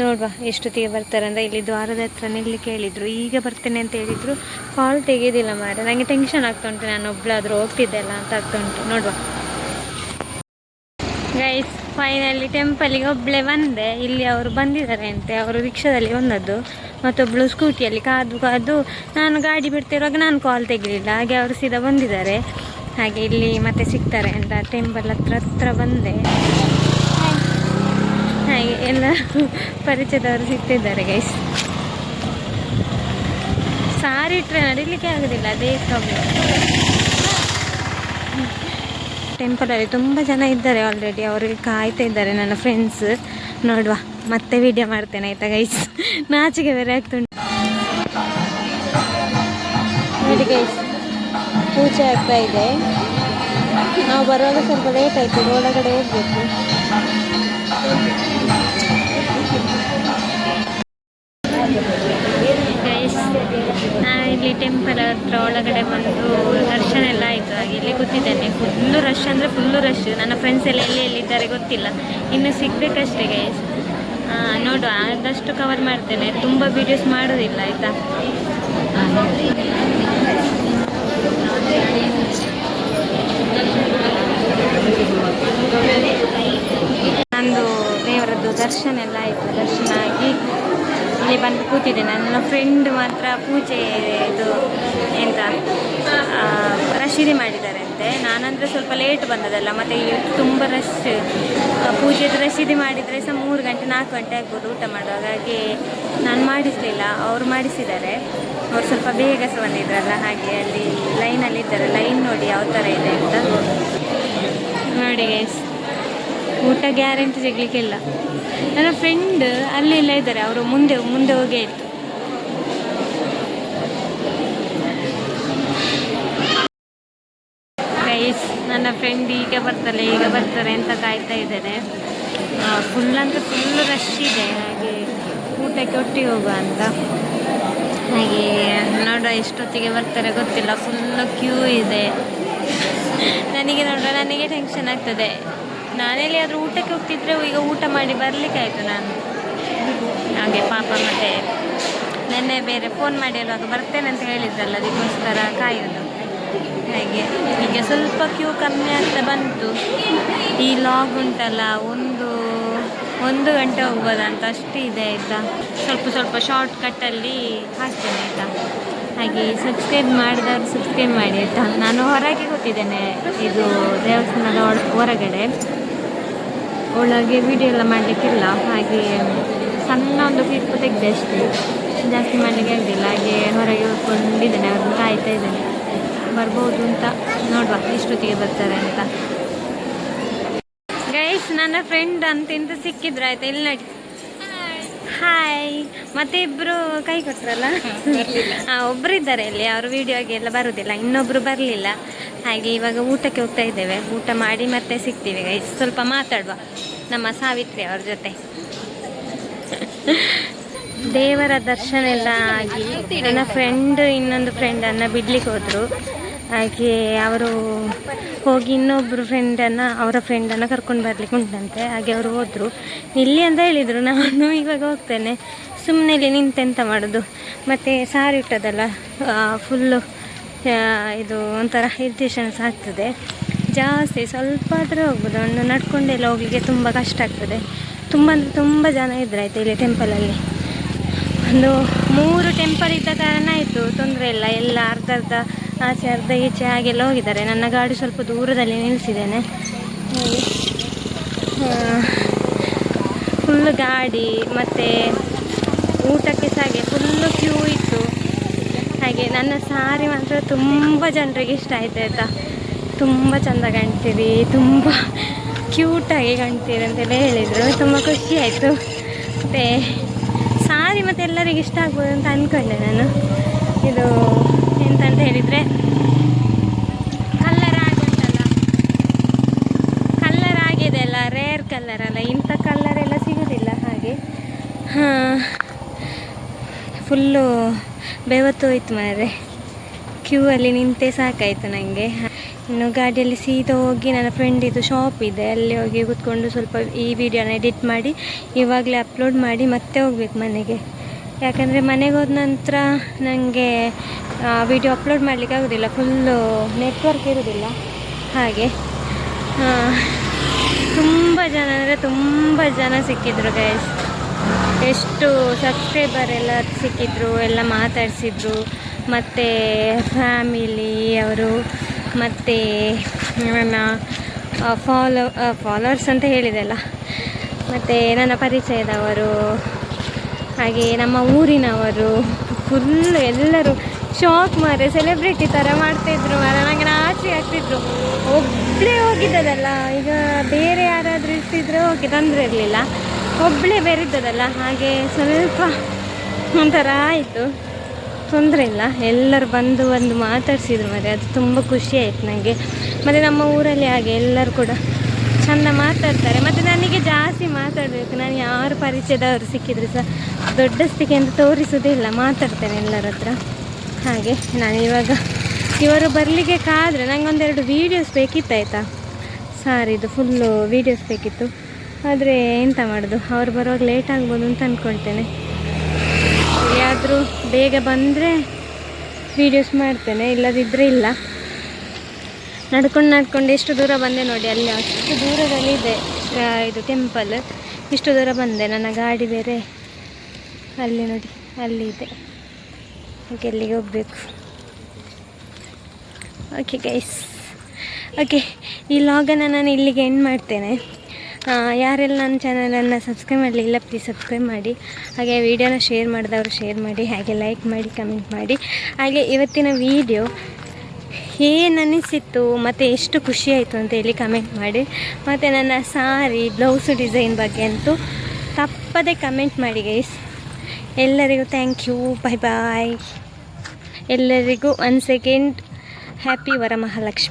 ನೋಡುವ ಎಷ್ಟೊತ್ತಿಗೆ ಬರ್ತಾರಂದ್ರೆ ಇಲ್ಲಿ ದ್ವಾರದ ಹತ್ರ ನಿಲ್ಲಿ ಕೇಳಿದರು ಈಗ ಬರ್ತೇನೆ ಅಂತ ಹೇಳಿದರು. ಕಾಲ್ ತೆಗೆಯೋದಿಲ್ಲ ಮಾರೆ. ನನಗೆ ಟೆನ್ಷನ್ ಆಗ್ತಾ ಉಂಟು. ನಾನು ಹೋಗ್ತಿದ್ದೆ ಅಲ್ಲ ಅಂತ ಆಗ್ತಾ ಉಂಟು. ನೋಡುವ. ಫೈನಲಿ ಟೆಂಪಲಿಗೆ ಒಬ್ಬಳೇ ಬಂದೆ. ಇಲ್ಲಿ ಅವರು ಬಂದಿದ್ದಾರೆ ಅಂತೆ. ಅವರು ರಿಕ್ಷಾದಲ್ಲಿ ಬಂದದ್ದು. ಮತ್ತೊಬ್ಬಳು ಸ್ಕೂಟಿಯಲ್ಲಿ ಕಾದು ಕಾದು ನಾನು ಗಾಡಿ ಬಿಡ್ತಿರುವಾಗ ನಾನು ಕಾಲ್ ತೆಗಿಲಿಲ್ಲ. ಹಾಗೆ ಅವರು ಸೀದಾ ಬಂದಿದ್ದಾರೆ. ಹಾಗೆ ಇಲ್ಲಿ ಮತ್ತೆ ಸಿಗ್ತಾರೆ ಅಂತ ಟೆಂಪಲ್ ಹತ್ರ ಹತ್ರ ಬಂದೆ. ಹಾಗೆ ಎಲ್ಲ ಪರಿಚಯದವರು ಸಿಗ್ತಿದ್ದಾರೆ ಗೈಸ್ ಸಾರಿ ಇಟ್ಟರೆ ನಡಿಲಿಕ್ಕೆ ಆಗೋದಿಲ್ಲ. ಅದೇ ಪ್ರಾಬ್ಲಮ್ ಟೆಂಪಲಲ್ಲಿ ತುಂಬ ಜನ ಇದ್ದಾರೆ ಆಲ್ರೆಡಿ ಅವರಿಗೆ ಕಾಯ್ತಾ ಇದ್ದಾರೆ ನನ್ನ ಫ್ರೆಂಡ್ಸ್ ನೋಡುವ, ಮತ್ತೆ ವಿಡಿಯೋ ಮಾಡ್ತೇನೆ, ಆಯ್ತಾ ಗೈಸ್ ನಾಚಿಗೆ ಬೇರೆ ಆಗ್ತುಂಟು ನೋಡಿ ಗೈಸ್ ಪೂಜೆ ಆಗ್ತಾ ಇದೆ. ನಾವು ಬರುವಾಗ ಸ್ವಲ್ಪ ಲೇಟ್ ಆಯಿತು ಒಳಗಡೆ ಹೋಗ್ಬೇಕು. ಇಲ್ಲಿ ಟೆಂಪಲ್ ಹತ್ರ ಒಳಗಡೆ ಬಂದು ದರ್ಶನ ಎಲ್ಲ ಆಯಿತು ಹಾಗೆ ಇಲ್ಲಿ ಕೂತಿದ್ದೇನೆ ಫುಲ್ಲು ರಶ್ ಅಂದರೆ ಫುಲ್ಲು ರಶ್ ನನ್ನ ಫ್ರೆಂಡ್ಸ್ ಎಲ್ಲ ಎಲ್ಲಿ ಎಲ್ಲಿದ್ದಾರೆ ಗೊತ್ತಿಲ್ಲ. ಇನ್ನು ಸಿಗಬೇಕಷ್ಟೇ ಗೈಸ್ ನೋಡುವ. ಆದಷ್ಟು ಕವರ್ ಮಾಡ್ತೇನೆ. ತುಂಬ ವೀಡಿಯೋಸ್ ಮಾಡೋದಿಲ್ಲ, ಆಯಿತಾ? ನಂದು ದೇವರದ್ದು ದರ್ಶನ ಎಲ್ಲ ಆಯಿತು. ದರ್ಶನ ಆಗಿ ಇಲ್ಲಿ ಬಂದು ಕೂತಿದ್ದೆ. ನನ್ನ ಫ್ರೆಂಡ್ ಮಾತ್ರ ಪೂಜೆ ಇದು ಎಂತ ರಶೀದಿ ಮಾಡಿದ್ದಾರೆ ಅಂತೆ. ನಾನಂದರೆ ಸ್ವಲ್ಪ ಲೇಟ್ ಬಂದದಲ್ಲ ಮತ್ತು ಇಲ್ಲಿ ತುಂಬ ರಶ್ ಪೂಜೆದು ರಶೀದಿ ಮಾಡಿದರೆ ಸಹ ಮೂರು ಗಂಟೆ, ನಾಲ್ಕು ಗಂಟೆ ಆಗ್ಬೋದು ಊಟ ಮಾಡುವಾಗ. ಹಾಗೆ ನಾನು ಮಾಡಿಸಲಿಲ್ಲ, ಅವರು ಮಾಡಿಸಿದ್ದಾರೆ. ಅವ್ರು ಸ್ವಲ್ಪ ಬೇಗ ಸಹ ಬಂದಿದ್ರಲ್ಲ, ಹಾಗೆ ಅಲ್ಲಿ ಲೈನಲ್ಲಿ ಇದ್ದಾರೆ. ಲೈನ್ ನೋಡಿ, ಯಾವ ಥರ ಇದೆ ಅಂತ. ನೋಡಿ ಊಟ ಗ್ಯಾರಂಟಿ ಸಿಗ್ಲಿಕ್ಕಿಲ್ಲ ನನ್ನ ಫ್ರೆಂಡ್ ಅಲ್ಲಿ ಎಲ್ಲ ಇದ್ದಾರೆ, ಅವರು ಮುಂದೆ ಮುಂದೆ ಹೋಗೇ ಇತ್ತು ಗೈಸ್ ನನ್ನ ಫ್ರೆಂಡ್ ಈಗ ಬರ್ತಾರೆ ಈಗ ಬರ್ತಾರೆ ಅಂತ ಕಾಯ್ತಾ ಇದ್ದಾರೆ ಫುಲ್ ಅಂದರೆ ಫುಲ್ ರಶ್ ಇದೆ, ಹಾಗೆ ಊಟಕ್ಕೆ ಒಟ್ಟಿಗೆ ಹೋಗುವ ಅಂತ. ಹಾಗೆ ನೋಡೋ ಎಷ್ಟೊತ್ತಿಗೆ ಬರ್ತಾರೆ ಗೊತ್ತಿಲ್ಲ ಫುಲ್ಲು ಕ್ಯೂ ಇದೆ. ನನಗೆ ನೋಡೋ ನನಗೆ ಟೆನ್ಷನ್ ಆಗ್ತದೆ. ನಾನೆಲ್ಲಿ ಆದರೂ ಊಟಕ್ಕೆ ಹೋಗ್ತಿದ್ರೆ ಈಗ ಊಟ ಮಾಡಿ ಬರಲಿಕ್ಕೆ ಆಯಿತು ನಾನು. ಹಾಗೆ ಪಾಪ ಮತ್ತೆ ನೆನ್ನೆ ಬೇರೆ ಫೋನ್ ಮಾಡಿ ಹೇಳುವಾಗ ಬರ್ತೇನೆ ಅಂತ ಹೇಳಿದ್ರಲ್ಲ, ಅದಕ್ಕೋಸ್ಕರ ಕಾಯೋದು. ಹಾಗೆ ಈಗ ಸ್ವಲ್ಪ ಕ್ಯೂ ಕಮ್ಮಿ ಆಗ್ತಾ ಬಂತು. ಈ ಲಾಗ್ ಉಂಟಲ್ಲ, ಒಂದು ಒಂದು ಗಂಟೆ ಹೋಗ್ಬೋದಂತ ಅಷ್ಟು ಇದೆ ಆಯಿತಾ. ಸ್ವಲ್ಪ ಸ್ವಲ್ಪ ಶಾರ್ಟ್ ಕಟ್ಟಲ್ಲಿ ಹಾಕ್ತೇನೆ ಆಯಿತಾ. ಹಾಗೆ ಸಬ್ಸ್ಕ್ರೈಬ್ ಮಾಡಿದವರು ಸಬ್ಸ್ಕ್ರೈಬ್ ಮಾಡಿ ಆಯಿತಾ. ನಾನು ಹೊರಗೆ ಕೊಟ್ಟಿದ್ದೇನೆ ಇದು ದೇವಸ್ಥಾನದ ಹೊರಗಡೆ ಒಳಗೆ ವಿಡಿಯೋ ಎಲ್ಲ ಮಾಡಲಿಕ್ಕಿಲ್ಲ. ಹಾಗೆ ಸಣ್ಣ ಒಂದು ಕ್ಲಿಪ್ ತೆಗೆದೆ ಅಷ್ಟೇ. ಜಾಸ್ತಿ ಮಾಡಲಿಕ್ಕೆ ಆಗಲಿಲ್ಲ. ಹಾಗೆ ಹೊರಗೆ ಹೋಗ್ಕೊಂಡಿದ್ದೇನೆ, ಅವ್ರನ್ನ ಕಾಯ್ತಾ ಇದ್ದೇನೆ. ಬರ್ಬೋದು ಅಂತ ನೋಡುವ ಎಷ್ಟೊತ್ತಿಗೆ ಬರ್ತಾರೆ ಅಂತ. ಗೈಸ್ ನನ್ನ ಫ್ರೆಂಡ್ ಅಂತ ಸಿಕ್ಕಿದ್ರು, ಆಯ್ತಾ? ಇಲ್ಲಿ ನೋಡಿ. ಹಾಯ್ ಮತ್ತೆ ಇಬ್ರು ಕೈ ಕೊಟ್ರಲ್ಲ? ಹಾಂ ಒಬ್ರು ಇದ್ದಾರೆ ಇಲ್ಲಿ. ಅವರು ವಿಡಿಯೋಗೆ ಎಲ್ಲ ಬರುವುದಿಲ್ಲ ಇನ್ನೊಬ್ರು ಬರಲಿಲ್ಲ. ಹಾಗೆ ಇವಾಗ ಊಟಕ್ಕೆ ಹೋಗ್ತಾ ಇದ್ದೇವೆ. ಊಟ ಮಾಡಿ ಮತ್ತೆ ಸಿಗ್ತೀವಿ ಈಗ ಸ್ವಲ್ಪ ಮಾತಾಡುವ. ನಮ್ಮ ಸಾವಿತ್ರಿ ಅವ್ರ ಜೊತೆ. ದೇವರ ದರ್ಶನ ಎಲ್ಲ ಆಗಿ ನನ್ನ ಫ್ರೆಂಡ್ ಇನ್ನೊಂದು ಫ್ರೆಂಡನ್ನ ಬಿಡ್ಲಿಕ್ಕೆ ಹೋದರು. ಹಾಗೆ ಅವರು ಹೋಗಿ ಇನ್ನೊಬ್ಬರು ಫ್ರೆಂಡನ್ನು ಅವರ ಫ್ರೆಂಡನ್ನು ಕರ್ಕೊಂಡು ಬರಲಿಕ್ಕೆ ಉಂಟಂತೆ. ಹಾಗೆ ಅವರು ಹೋದರು. ಇಲ್ಲಿ ಅಂತ ಹೇಳಿದರು, ನಾನು ಇವಾಗ ಹೋಗ್ತೇನೆ. ಸುಮ್ಮನೆ ಇಲ್ಲಿ ನಿಂತೆಂತ ಮಾಡೋದು? ಮತ್ತು ಸಾರಿ ಇಟ್ಟದಲ್ಲ ಫುಲ್ಲು ಇದು ಒಂಥರ ಇರಿಟೇಷನ್ಸ್ ಆಗ್ತದೆ. ಜಾಸ್ತಿ ಸ್ವಲ್ಪ ಆದರೆ ಹೋಗ್ಬೋದು. ಒಂದು ನಡ್ಕೊಂಡೆಲ್ಲ ಹೋಗಲಿಕ್ಕೆ ತುಂಬ ಕಷ್ಟ ಆಗ್ತದೆ. ತುಂಬ ಅಂದರೆ ತುಂಬ ಜನ ಇದ್ರು ಆಯ್ತು ಇಲ್ಲಿ ಟೆಂಪಲಲ್ಲಿ ಒಂದು ಮೂರು ಟೆಂಪಲ್ ಇದ್ದ ಕಾರಣ ಆಯಿತು. ತೊಂದರೆ ಇಲ್ಲ. ಎಲ್ಲ ಅರ್ಧ ಅರ್ಧ ಆಚೆ ಅರ್ಧ ಈಚೆ ಹಾಗೆಲ್ಲ ಹೋಗಿದ್ದಾರೆ. ನನ್ನ ಗಾಡಿ ಸ್ವಲ್ಪ ದೂರದಲ್ಲಿ ನಿಲ್ಲಿಸಿದ್ದೇನೆ ಫುಲ್ ಗಾಡಿ ಮತ್ತು ಊಟಕ್ಕೆ ಸಹ ಹಾಗೆ ಫುಲ್ಲು ಕ್ಯೂ ಇತ್ತು. ಹಾಗೆ ನನ್ನ ಸಾರಿ ಮಾತ್ರ ತುಂಬ ಜನರಿಗೆ ಇಷ್ಟ ಆಯಿತು ಆಯಿತಾ? ತುಂಬ ಚೆಂದ ಕಾಣ್ತೀರಿ, ತುಂಬ ಕ್ಯೂಟಾಗಿ ಕಾಣ್ತೀರಿ ಅಂತೆಲ್ಲ ಹೇಳಿದರು. ತುಂಬ ಖುಷಿ ಆಯಿತು. ಮತ್ತು ಸಾರಿ ಮತ್ತು ಎಲ್ಲರಿಗೆ ಇಷ್ಟ ಆಗ್ಬೋದು ಅಂತ ಅಂದ್ಕೊಂಡೆ ನಾನು. ಇದು ಎಂತಂತ ಹೇಳಿದರೆ ಕಲ್ಲರ್ ಆಗುತ್ತಲ್ಲ ಕಲ್ಲರ್ ಆಗಿದೆ ಅಲ್ಲ ರೇರ್ ಕಲ್ಲರ್ ಅಲ್ಲ, ಇಂಥ ಕಲ್ಲರ್ ಎಲ್ಲ ಸಿಗೋದಿಲ್ಲ ಹಾಗೆ. ಫುಲ್ಲು ಬೆವತ್ತು ಹೋಯ್ತು ಮಾರೆ ಕ್ಯೂ ಅಲ್ಲಿ ನಿಂತೆ ಸಾಕಾಯಿತು ನನಗೆ ಇನ್ನು ಗಾಡಿಯಲ್ಲಿ ಸೀದಾ ಹೋಗಿ ನನ್ನ ಫ್ರೆಂಡಿದು ಶಾಪ್ ಇದೆ, ಅಲ್ಲಿ ಹೋಗಿ ಕೂತ್ಕೊಂಡು ಸ್ವಲ್ಪ ಈ ವಿಡಿಯೋನ ಎಡಿಟ್ ಮಾಡಿ, ಇವಾಗಲೇ ಅಪ್ಲೋಡ್ ಮಾಡಿ ಮತ್ತೆ ಹೋಗ್ಬೇಕು ಮನೆಗೆ. ಯಾಕಂದರೆ ಮನೆಗೆ ಹೋದ ನಂತರ ನನಗೆ ವಿಡಿಯೋ ಅಪ್ಲೋಡ್ ಮಾಡಲಿಕ್ಕೆ ಆಗೋದಿಲ್ಲ. ಫುಲ್ಲು ನೆಟ್ವರ್ಕ್ ಇರೋದಿಲ್ಲ. ಹಾಗೆ. ತುಂಬ ಜನ, ಅಂದರೆ ತುಂಬ ಜನ ಸಿಕ್ಕಿದ್ರು ಗೈಸ್ ಎಷ್ಟು ಸಬ್ಸ್ಕ್ರೈಬರ್ ಎಲ್ಲ ಸಿಕ್ಕಿದ್ರು, ಎಲ್ಲ ಮಾತಾಡಿಸಿದ್ರು. ಮತ್ತು ಫ್ಯಾಮಿಲಿ ಅವರು, ಮತ್ತು, ನನ್ನ ಫಾಲೋ ಫಾಲೋವರ್ಸ್ ಅಂತ ಹೇಳಿದೆಲ್ಲ. ಮತ್ತು ನನ್ನ ಪರಿಚಯದವರು, ಹಾಗೆ ನಮ್ಮ ಊರಿನವರು ಫುಲ್ ಎಲ್ಲರೂ ಶಾಕ್ ಮಾರೆ ಸೆಲೆಬ್ರಿಟಿ ಥರ ಮಾಡ್ತಿದ್ರು ಮಾರೆ ನನಗೆ ನಾಚಿ ಆಗ್ತಿದ್ರು. ಒಬ್ಬಳೇ ಹೋಗಿದ್ದದಲ್ಲ, ಈಗ ಬೇರೆ ಯಾರಾದರೂ ಇರ್ತಿದ್ರೆ ಹೋಗಿ ತೊಂದರೆ ಇರಲಿಲ್ಲ. ಒಬ್ಬಳೇ ಬೇರೆ ಇದ್ದದಲ್ಲ, ಹಾಗೆ ಸ್ವಲ್ಪ ಒಂಥರ ಆಯಿತು. ತೊಂದರೆ ಇಲ್ಲ, ಎಲ್ಲರೂ ಬಂದು ಬಂದು ಮಾತಾಡಿಸಿದ್ರು ಮತ್ತೆ ಅದು ತುಂಬ ಖುಷಿ ಆಯಿತು ನನಗೆ ಮತ್ತು ನಮ್ಮ ಊರಲ್ಲಿ ಹಾಗೆ ಎಲ್ಲರೂ ಕೂಡ ಚೆಂದ ಮಾತಾಡ್ತಾರೆ. ಮತ್ತು ನನಗೆ ಜಾಸ್ತಿ ಮಾತಾಡಬೇಕು, ನಾನು ಯಾರು ಪರಿಚಯದವರು ಸಿಕ್ಕಿದ್ರು ಸಹ ದೊಡ್ಡಸ್ತಿಗೆ ಅಂತ ತೋರಿಸೋದೇ ಇಲ್ಲ, ಮಾತಾಡ್ತೇನೆ ಎಲ್ಲರ ಹತ್ರ. ಹಾಗೆ ನಾನು ಇವಾಗ ಇವರು ಬರಲಿಕ್ಕೆ ಕಾದರೆ ನಂಗೆ ಒಂದೆರಡು ವೀಡಿಯೋಸ್ ಬೇಕಿತ್ತು ಆಯಿತಾ? ಸಾರಿ ಇದು ಫುಲ್ಲು ವೀಡಿಯೋಸ್ ಬೇಕಿತ್ತು. ಆದರೆ ಎಂತ ಮಾಡೋದು? ಅವ್ರು ಬರುವಾಗ ಲೇಟ್ ಆಗ್ಬೋದು ಅಂತ ಅಂದ್ಕೊಳ್ತೇನೆ ಯಾದರೂ ಬೇಗ ಬಂದರೆ ವೀಡಿಯೋಸ್ ಮಾಡ್ತೇನೆ ಇಲ್ಲದಿದ್ದರೆ ಇಲ್ಲ. ನಡ್ಕೊಂಡು ನಡ್ಕೊಂಡು ಎಷ್ಟು ದೂರ ಬಂದೆ ನೋಡಿ ಅಲ್ಲಿ. ಅಷ್ಟು ದೂರದಲ್ಲಿ ಇದೆ ಇದು ಟೆಂಪಲ್ ಇಷ್ಟು ದೂರ ಬಂದೆ, ನನ್ನ ಗಾಡಿ ಬೇರೆ. ಅಲ್ಲಿ ನೋಡಿ, ಅಲ್ಲಿ ಇದೆ. ಎಲ್ಲಿಗೆ ಹೋಗ್ಬೇಕು ಓಕೆ ಗೈಸ್ ಓಕೆ ಈ ಲಾಗನ್ನು ನಾನು ಇಲ್ಲಿಗೆ ಎಂಡ್ ಮಾಡ್ತೇನೆ. ಯಾರೆಲ್ಲ ನನ್ನ ಚಾನಲನ್ನು ಸಬ್ಸ್ಕ್ರೈಬ್ ಮಾಡಲಿಲ್ಲ ಪ್ಲೀಸ್ ಸಬ್ಸ್ಕ್ರೈಬ್ ಮಾಡಿ. ಹಾಗೆ ವೀಡಿಯೋನ ಶೇರ್ ಮಾಡಿದವರು ಶೇರ್ ಮಾಡಿ, ಹಾಗೆ ಲೈಕ್ ಮಾಡಿ ಕಮೆಂಟ್ ಮಾಡಿ. ಹಾಗೆ ಇವತ್ತಿನ ವಿಡಿಯೋ ಏನು ಅನ್ನಿಸಿತ್ತು ಮತ್ತು ಎಷ್ಟು ಖುಷಿಯಾಯಿತು ಅಂತೇಳಿ ಕಮೆಂಟ್ ಮಾಡಿ. ಮತ್ತು ನನ್ನ ಸಾರಿ ಬ್ಲೌಸು ಡಿಸೈನ್ ಬಗ್ಗೆ ಅಂತೂ ತಪ್ಪದೇ ಕಮೆಂಟ್ ಮಾಡಿ ಗೈಸ್ ಎಲ್ಲರಿಗೂ ಥ್ಯಾಂಕ್ ಯು ಬಾಯ್ ಬಾಯ್ ಎಲ್ಲರಿಗೂ ಒನ್ ಸೆಕೆಂಡ್ ಹ್ಯಾಪಿ ವರಮಹಾಲಕ್ಷ್ಮಿ.